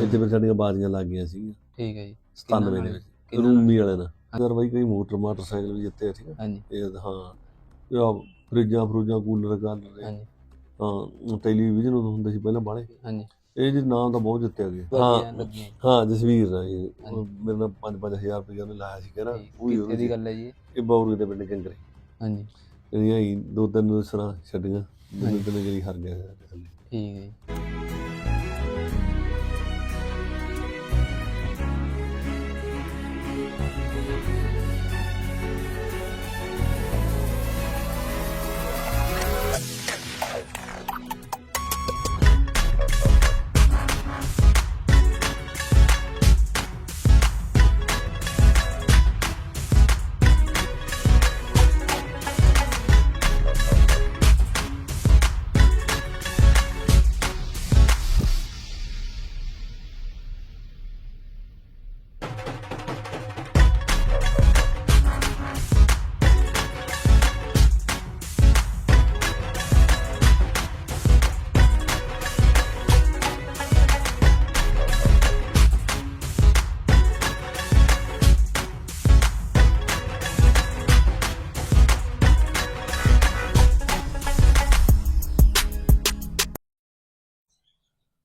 ਇੱਥੇ ਫਿਰ ਸਾਡੀਆਂ ਬਾਜ਼ੀਆਂ ਲੱਗ ਗਈਆਂ ਸੀਗੀਆਂ। ਠੀਕ ਹੈ ਜੀ। 97 ਦੇ ਨਾਲ? ਵਿੱਚ। ਕਿਹਨਾਂ ਨਾਲ? ਰੂਮੀ ਵਾਲੇ ਨਾਲ। ਯਾਰ ਬਾਈ ਕਈ ਮੋਟਰ ਮੋਟਰਸਾਈਕਲ ਵੀ ਜਿੱਤੇ ਠੀਕ ਹੈ। ਹਾਂਜੀ। ਇਹ ਹਾਂ। ਇਹ ਫਰਿੱਜਾਂ ਫਰੂਜਾਂ ਕੂਲਰ ਕਾਲਰ ਹਾਂਜੀ। ਹਾਂ ਟੈਲੀਵਿਜ਼ਨ ਉਦੋਂ ਹੁੰਦੇ ਸੀ ਪਹਿਲਾਂ ਬਾਲੇ ਹਾਂਜੀ। ਇਹ ਜੀ ਨਾਮ ਤਾਂ ਬਹੁਤ ਜਿੱਤੇ ਗਏ ਵਧੀਆ ਹਾਂ। ਹਾਂ ਜਸਵੀਰ ਨਾਲ ਇਹ। ਮੇਰੇ ਨਾਲ 5-5000 ਰੁਪਏ ਉਹਨੇ ਲਾਇਆ ਸੀ ਕਹਿੰਦਾ। ਉਹ ਹੀ ਕਿੱਥੇ ਦੀ ਗੱਲ ਹੈ ਜੀ? ਇਹ? ਬੌਰੂ ਦੇ ਪਿੰਡ ਕੰਗਰੇ ਹਾਂਜੀ। ਇਹਦੀਆਂ ਹੀ ਦੋ ਤਿੰਨ ਸਰਾਂ ਛੱਡੀਆਂ। ਹਾਂਜੀ। ਮੈਨੂੰ ਤੇ ਜਿਹੜੀ ਹਰ ਗਿਆ। ਠੀਕ ਹੈ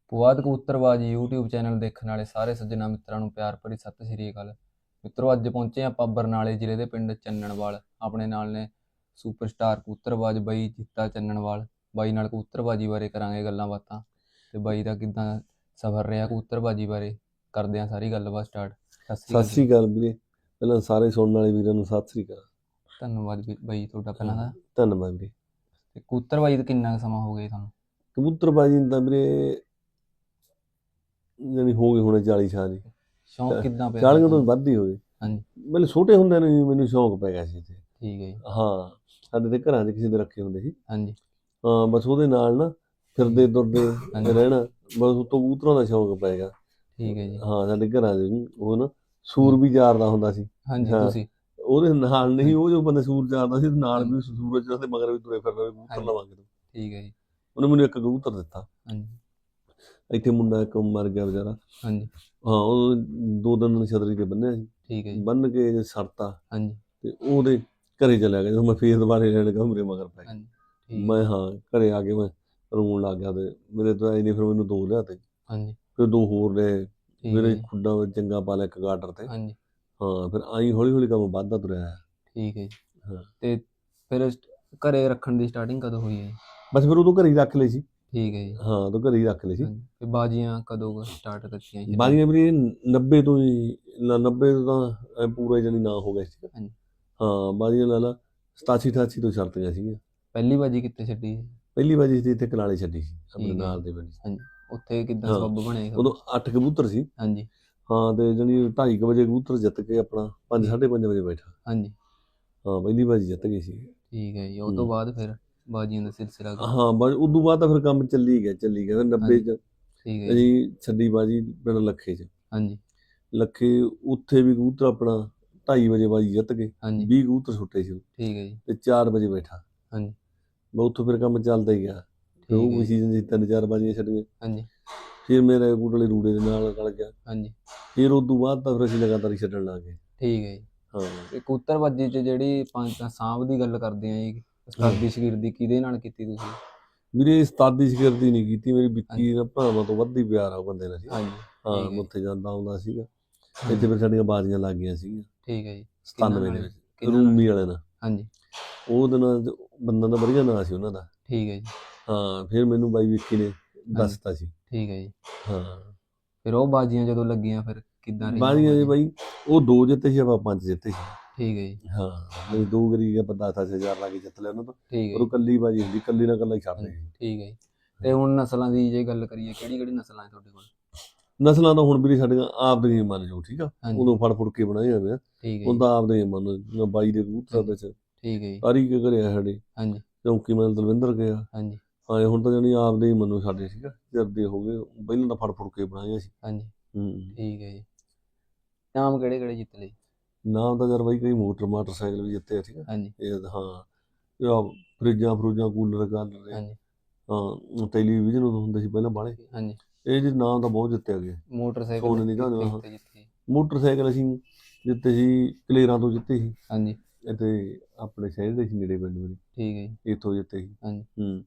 ਪੁਆਧ ਕਬੂਤਰਬਾਜੀ YouTube ਚੈਨਲ ਦੇਖਣ ਵਾਲੇ ਸਾਰੇ ਸੱਜਣਾ ਮਿੱਤਰਾਂ ਨੂੰ ਪਿਆਰ ਭਰੀ ਸਤਿ ਸ਼੍ਰੀ ਅਕਾਲ। ਮਿੱਤਰੋ ਅੱਜ ਪਹੁੰਚੇ ਆਪਾਂ ਬਰਨਾਲੇ ਜ਼ਿਲ੍ਹੇ ਦੇ ਪਿੰਡ ਚੰਨਣਵਾਲ। ਆਪਣੇ ਨਾਲ ਨੇ ਸੁਪਰਸਟਾਰ ਕਬੂਤਰਬਾਜ ਬਾਈ ਜੀਤਾ ਚੰਨਣਵਾਲ। ਬਾਈ ਨਾਲ ਕਬੂਤਰਬਾਜੀ ਬਾਰੇ ਕਰਾਂਗੇ ਗੱਲਾਂ ਬਾਤਾਂ। ਤੇ ਬਾਈ ਦਾ ਕਿਦਾਂ ਸਫ਼ਰ ਰਿਹਾ ਕਬੂਤਰਬਾਜੀ ਬਾਰੇ? ਕਰਦੇ ਆ ਸਾਰੀ ਗੱਲਬਾਤ ਸਟਾਰਟ ਸਤਿ ਸ਼੍ਰੀ ਅਕਾਲ ਵੀਰੇ। ਪਹਿਲਾਂ ਸਾਰੇ ਸੁਣਨ ਵਾਲੇ ਵੀਰਾਂ ਨੂੰ ਸਤਿ ਸ੍ਰੀ ਅਕਾਲ। ਧੰਨਵਾਦ ਬਾਈ ਤੁਹਾਡਾ ਪਹਿਲਾਂ ਦਾ। ਧੰਨਵਾਦ ਵੀਰੇ। ਤੇ ਕਬੂਤਰਬਾਜੀ ਦਾ ਕਿੰਨਾ ਸਮਾਂ ਹੋ ਗਿਆ ਤੁਹਾਨੂੰ? ਕਬੂਤਰਬਾਜੀ ਤਾਂ ਵੀਰੇ ਜਾਨੀ ਹੋ ਗਏ ਹੁਣੇ 40 ਸਾਲ ਜੀ ਸ਼ੌਂਕ ਕਿਦਾਂ ਪਿਆ 40 ਤੋਂ? ਵੱਧ ਹੀ ਹੋ ਗਏ। ਹਾਂਜੀ। ਮੈਨੂੰ ਛੋਟੇ ਹੁੰਦਿਆਂ ਨੂੰ ਮੈਨੂੰ ਸ਼ੌਂਕ ਪੈ ਗਿਆ ਸੀ ਠੀਕ ਹੈ ਜੀ। ਹਾਂ ਸਾਡੇ ਦੇ ਘਰਾਂ 'ਚ ਕਿਸੇ ਦੇ ਰੱਖੇ ਹੁੰਦੇ ਸੀ। ਹਾਂਜੀ। ਹਾਂ ਬਸ ਉਹਦੇ ਨਾਲ ਨਾ ਫਿਰਦੇ ਹਾਂਜੀ। ਰਹਿਣਾ ਬਸ ਉਹ ਤੋਂ ਕਬੂਤਰਾਂ ਦਾ ਸ਼ੌਂਕ ਪੈ ਗਿਆ। ਠੀਕ ਹੈ ਜੀ। ਹਾਂ ਸਾਡੇ ਘਰਾਂ 'ਚ ਉਹ ਨਾ ਸੂਰ ਵੀ ਜਾਰਦਾ ਹੁੰਦਾ ਸੀ। ਹਾਂਜੀ। ਤੁਸੀਂ। ਉਹਦੇ ਨਾਲ ਨਹੀਂ ਉਹ ਜੋ ਬੰਦੇ ਸੂਰ ਜਾਰਦਾ ਸੀ ਨਾਲ ਵੀ ਸੂਰਜ ਦੇ ਮਗਰ ਵੀ ਤੁਰੇ ਫਿਰਦੇ ਕਬੂਤਰ। ਲਵਾਂਗੇ। ਤੋਂ ਠੀਕ ਹੈ ਜੀ। ਉਹਨੇ ਮੈਨੂੰ ਇੱਕ ਕਬੂਤਰ ਦਿੱਤਾ। ਹਾਂਜੀ। ਇੱਥੇ ਮੁੰਡਾ ਇੱਕ ਮਰ ਗਿਆ ਵਿਚਾਰਾ। ਹਾਂਜੀ। ਹਾਂ ਉਹ ਦੋ ਦਿਨ ਛਤਰੀ ਤੇ ਬੰਨਿਆ ਸੀ। ਠੀਕ ਹੈ ਜੀ। ਬੰਨ ਕੇ ਸਰਤਾ ਹਾਂਜੀ। ਤੇ ਉਹਦੇ ਘਰੇ ਚਲਿਆ ਗਿਆ। ਜਦੋਂ ਮੈਂ ਫੇਰ ਦੁਬਾਰੇ ਲੈਣ ਲੱਗਾ ਮੇਰੇ ਮਗਰ ਪੈ ਗਿਆ। ਮੈਂ ਹਾਂ ਘਰੇ ਆ ਕੇ ਮੈਂ ਰੋਣ ਲੱਗ ਗਿਆ ਤੇ ਮੇਰੇ ਤੋਂ ਇਹਨੇ ਫਿਰ ਮੈਨੂੰ ਦੋ ਲਿਆ ਤੇ ਹਾਂਜੀ। ਫਿਰ ਦੋ ਹੋਰ ਹੈ ਮੇਰੇ ਖੁੱਡਾ ਚੰਗਾ ਪਾ ਲਿਆ ਇੱਕ ਗਾਰਡਰ ਤੇ। ਹਾਂਜੀ। ਹਾਂ ਫਿਰ ਆਈ ਹੌਲੀ ਹੌਲੀ ਕੰਮ ਵੱਧਦਾ ਤੁਰਿਆ ਠੀਕ ਹੈ ਜੀ। ਹਾਂ। ਤੇ ਫਿਰ ਘਰੇ ਰੱਖਣ ਦੀ ਸਟਾਰਟਿੰਗ ਕਦੋਂ ਹੋਈ ਹੈ? ਬਸ ਫਿਰ ਉਦੋਂ ਘਰੇ ਹੀ ਰੱਖ ਲਈ ਸੀ। ਠੀਕ ਹੈ ਜੀ ਹਾਂ ਉਦੋਂ ਘਰੇ ਹੀ ਰੱਖ ਲਈ ਸੀ ਹਾਂਜੀ ਤੇ ਬਾਜੀਆਂ ਕਦੋਂ ਸਟਾਰਟ ਕੀਤੀਆਂ ਜੀ ਬਾਜੀਆਂ ਵੀ 90 ਤੋਂ ਹੀ ਨਾ 90 ਤੋਂ ਤਾਂ ਐਂ ਪੂਰਾ ਜਣੀ ਨਾ ਹੋ ਗਿਆ ਸੀ ਹਾਂਜੀ। ਹਾਂ ਬਾਜੀਆਂ ਲਾ ਲਾ 87 88 ਤੋਂ ਛੜਤੀਆਂ ਸੀਗੀਆਂ ਪਹਿਲੀ ਬਾਜੀ ਕਿੱਥੇ ਛੱਡੀ ਜੀ? ਪਹਿਲੀ ਬਾਜੀ ਸੀ ਇੱਥੇ ਕਲਾਲੇ ਛੱਡੀ ਸੀ ਆਪਣੇ ਠੀਕ ਹੈ। ਨਾਲ ਦੇ ਪਿੰਡ 'ਚ। ਉੱਥੇ ਕਿੱਦਾਂ ਹਾਂ। ਸਬੱਬ ਉਦੋਂ 8 ਕਬੂਤਰ ਸੀ ਹਾਂਜੀ ਹਾਂ ਤੇ ਜਣੀ 2:30 ਵਜੇ ਕਬੂਤਰ ਜਿੱਤ ਕੇ ਆਪਣਾ 5 5:30 ਵਜੇ ਬੈਠਾ ਹਾਂਜੀ ਹਾਂ ਪਹਿਲੀ ਬਾਜੀ ਜਿੱਤ ਗਈ ਸੀ ਠੀਕ ਹੈ ਜੀ ਉਹ ਤੋਂ ਹੂੰ। ਬਾਅਦ ਫਿਰ ਬਾਜੀਆਂ ਦਾ ਸਿਲਸਿਲਾ ਹਾਂ ਬਸ ਉਦੋਂ ਬਾਅਦ ਤਾਂ ਫਿਰ ਕੰਮ ਚੱਲੀ ਗਿਆ ਚੱਲੀ ਗਿਆ ਫਿਰ 90 ਚ ਠੀਕ ਹੈ ਜੀ। ਛੱਡੀ ਬਾਜੀ ਪਿੰਡ ਲੱਖੇ ਚ। ਹਾਂਜੀ। ਲੱਖੇ ਉੱਥੇ ਵੀ ਕਬੂਤਰ ਆਪਣਾ 2:30 ਵਜੇ ਬਾਜੀ ਜਿੱਤ ਗਏ ਹਾਂਜੀ। 20 ਕਬੂਤਰ ਛੁੱਟੇ ਸੀ। ਠੀਕ ਹੈ ਜੀ। ਤੇ 4 ਵਜੇ ਬੈਠਾ। ਹਾਂਜੀ। ਮੈਂ ਉੱਥੋਂ ਫਿਰ ਕੰਮ ਚੱਲਦਾ ਹੀ ਗਿਆ। ਫਿਰ ਉਹ ਸੀਜ਼ਨ ਚ ਤਿੰਨ ਚਾਰ ਬਾਜੀਆਂ ਛੱਡੀਆਂ। ਹਾਂਜੀ। ਫਿਰ ਮੇਰਾ ਕੂਟਲੇ ਰੂੜੇ ਦੇ ਨਾਲ ਗਲ ਗਿਆ। ਹਾਂਜੀ। ਫਿਰ ਉਦੋਂ ਬਾਅਦ ਤਾਂ ਫਿਰ ਅਸੀਂ ਲਗਾਤਾਰ ਹੀ ਛੱਡਣ ਲੱਗ ਗਏ। ਠੀਕ ਹੈ ਜੀ। ਹਾਂ। ਤੇ ਕਬੂਤਰਬਾਜੀ 'ਚ ਜਿਹੜੀ ਪੰਜ ਸਾਂਭ ਦੀ ਗੱਲ ਕਰਦੇ ਆ ਜੀ ਉਸਤਾਦੀ ਸ਼ਗਿਰਦੀ ਕਿਹਦੇ ਨਾਲ ਕੀਤੀ ਤੁਸੀਂ? ਵੀਰੇ ਉਸਤਾਦੀ ਸ਼ਗਿਰਦੀ ਨਹੀਂ ਕੀਤੀ। ਮੇਰੀ ਵਿੱਕੀ ਨਾਲ ਭਰਾਵਾਂ ਤੋਂ ਵੱਧ ਹੀ ਪਿਆਰ ਆ ਉਹ ਬੰਦੇ ਨਾਲ ਸੀ ਹਾਂਜੀ। ਹਾਂ। ਮੈਂ ਉੱਥੇ ਜਾਂਦਾ ਆਉਂਦਾ ਸੀਗਾ। ਇੱਥੇ ਫਿਰ ਸਾਡੀਆਂ ਬਾਜ਼ੀਆਂ ਲੱਗ ਗਈਆਂ ਸੀਗੀਆਂ। ਠੀਕ ਹੈ ਜੀ। 97 ਦੇ? ਵਿੱਚ? ਰੂਮੀ ਵਾਲੇ ਨਾਲ। ਹਾਂਜੀ। ਉਹ ਦਿਨ ਬੰਦਾ ਦਾ ਵਧੀਆ ਨਾਂ ਸੀ ਉਹਨਾਂ ਦਾ। ਠੀਕ ਹੈ ਜੀ। ਹਾਂ ਫਿਰ ਮੈਨੂੰ ਬਾਈ ਵਿੱਕੀ ਨੇ ਦੱਸਤਾ ਸੀ। ਠੀਕ ਹੈ ਜੀ। ਹਾਂ। ਫਿਰ ਉਹ ਬਾਜੀਆਂ ਜਦੋਂ ਲੱਗੀਆਂ ਫਿਰ ਕਿੱਦਾਂ ਰਹੀਆਂ ਬਾਜ਼ੀਆਂ ਜੀ? ਬਾਈ ਉਹ ਦੋ ਜਿੱਤੇ ਸੀ ਆਪਾਂ ਪੰਜ ਜਿੱਤੇ ਸੀ। ਠੀਕ ਹੈ ਜੀ। ਹਾਂ ਮੈਂ ਦੋ ਗਰੀ ਗਿਆ 10000 ਲਾ ਕੇ ਜਿੱਤ ਲਿਆ ਉਹਨਾਂ ਤੋਂ। ਠੀਕ ਪਰ ਹੈ ਉਹ ਕੱਲੀ ਬਾਜੀ ਹੁੰਦੀ ਕੱਲੀ ਨਾਲ ਕੱਲਾ ਹੀ ਛੱਡਦੇ ਠੀਕ ਹੈ ਜੀ। ਤੇ ਹੁਣ ਨਸਲਾਂ ਦੀ ਜੇ ਗੱਲ ਕਰੀਏ ਕਿਹੜੀ ਕਿਹੜੀ ਨਸਲਾਂ ਹੈ ਤੁਹਾਡੇ ਕੋਲ? ਨਸਲਾਂ ਤਾਂ ਹੁਣ ਵੀਰੇ ਸਾਡੀਆਂ ਆਪ ਹੀ ਮੰਨ ਜਾਓ ਠੀਕ ਆ? ਉਦੋਂ ਫੜ ਫੁੜ ਕੇ ਬਣਾਏ ਹੋਏ ਆ। ਠੀਕ ਜੀ, ਤਾਂ ਆਪ ਦੇ ਮੰਨ ਜਿਵੇਂ ਬਾਈ ਦੇ ਕਬੂਤਰਾਂ ਵਿੱਚ। ਠੀਕ ਹੈ ਜੀ। ਤਾਰੀ ਕੇ ਘਰੇ ਆ ਸਾਡੇ। ਹਾਂਜੀ। ਚੌਂਕੀ ਮੈਂ ਦਲਵਿੰਦਰ ਗਿਆ ਹਾਂਜੀ। ਹਾਂ ਹੁਣ ਤਾਂ ਜਾਨੀ ਆਪ ਦੇ ਹੀ ਮੰਨੋ ਸਾਡੇ ਸੀਗਾ ਜਰਦੇ ਹੋ ਗਏ ਪਹਿਲਾਂ ਤਾਂ ਫੜ ਫੁੜ ਕੇ ਬਣਾਏ ਸੀ ਹਾਂਜੀ। ਹੂੰ। ਠੀਕ ਹੈ ਜੀ। ਨਾਮ ਕਿਹੜੇ ਕਿਹੜੇ ਜਿੱਤ ਲਏ? ਨਾਮ ਤਾਂ ਯਾਰ ਬਾਈ ਕਈ ਮੋਟਰ ਮੋਟਰਸਾਈਕਲ ਵੀ ਜਿੱਤੇ ਆ ਠੀਕ ਹਾਂਜੀ। ਇਹ ਤਾਂ ਹਾਂ। ਇਹ ਫਰਿੱਜਾਂ ਫਰੂਜਾਂ ਕੂਲਰ ਕਾਲਰ ਹਾਂਜੀ। ਹਾਂ ਟੈਲੀਵਿਜ਼ਨ ਉਦੋਂ ਹੁੰਦੇ ਸੀ ਪਹਿਲਾਂ ਬਾਲੇ ਹਾਂਜੀ। ਇਹ ਜੀ ਨਾਮ ਤਾਂ ਬਹੁਤ ਜਿੱਤੇ ਗਏ ਮੋਟਰਸਾਈਕਲ ਸੋਨੇ ਦੀ ਕਿੱਥੇ- ਗਾਂ, ਹਾਂ। ਕਿੱਥੇ ਜਿੱਤੇ? ਮੋਟਰਸਾਈਕਲ ਅਸੀਂ ਜਿੱਤੇ ਸੀ ਕਲੇਰਾਂ ਤੋਂ ਜਿੱਤੇ ਸੀ। ਹਾਂਜੀ। ਇੱਥੇ ਆਪਣੇ ਸ਼ਹਿਰ ਦੇ ਨੇੜੇ ਪਿੰਡ ਮੇਰੇ। ਠੀਕ ਹੈ ਜੀ। ਇੱਥੋਂ ਜਿੱਤੇ ਸੀ। ਹਾਂਜੀ। ਹੂੰ।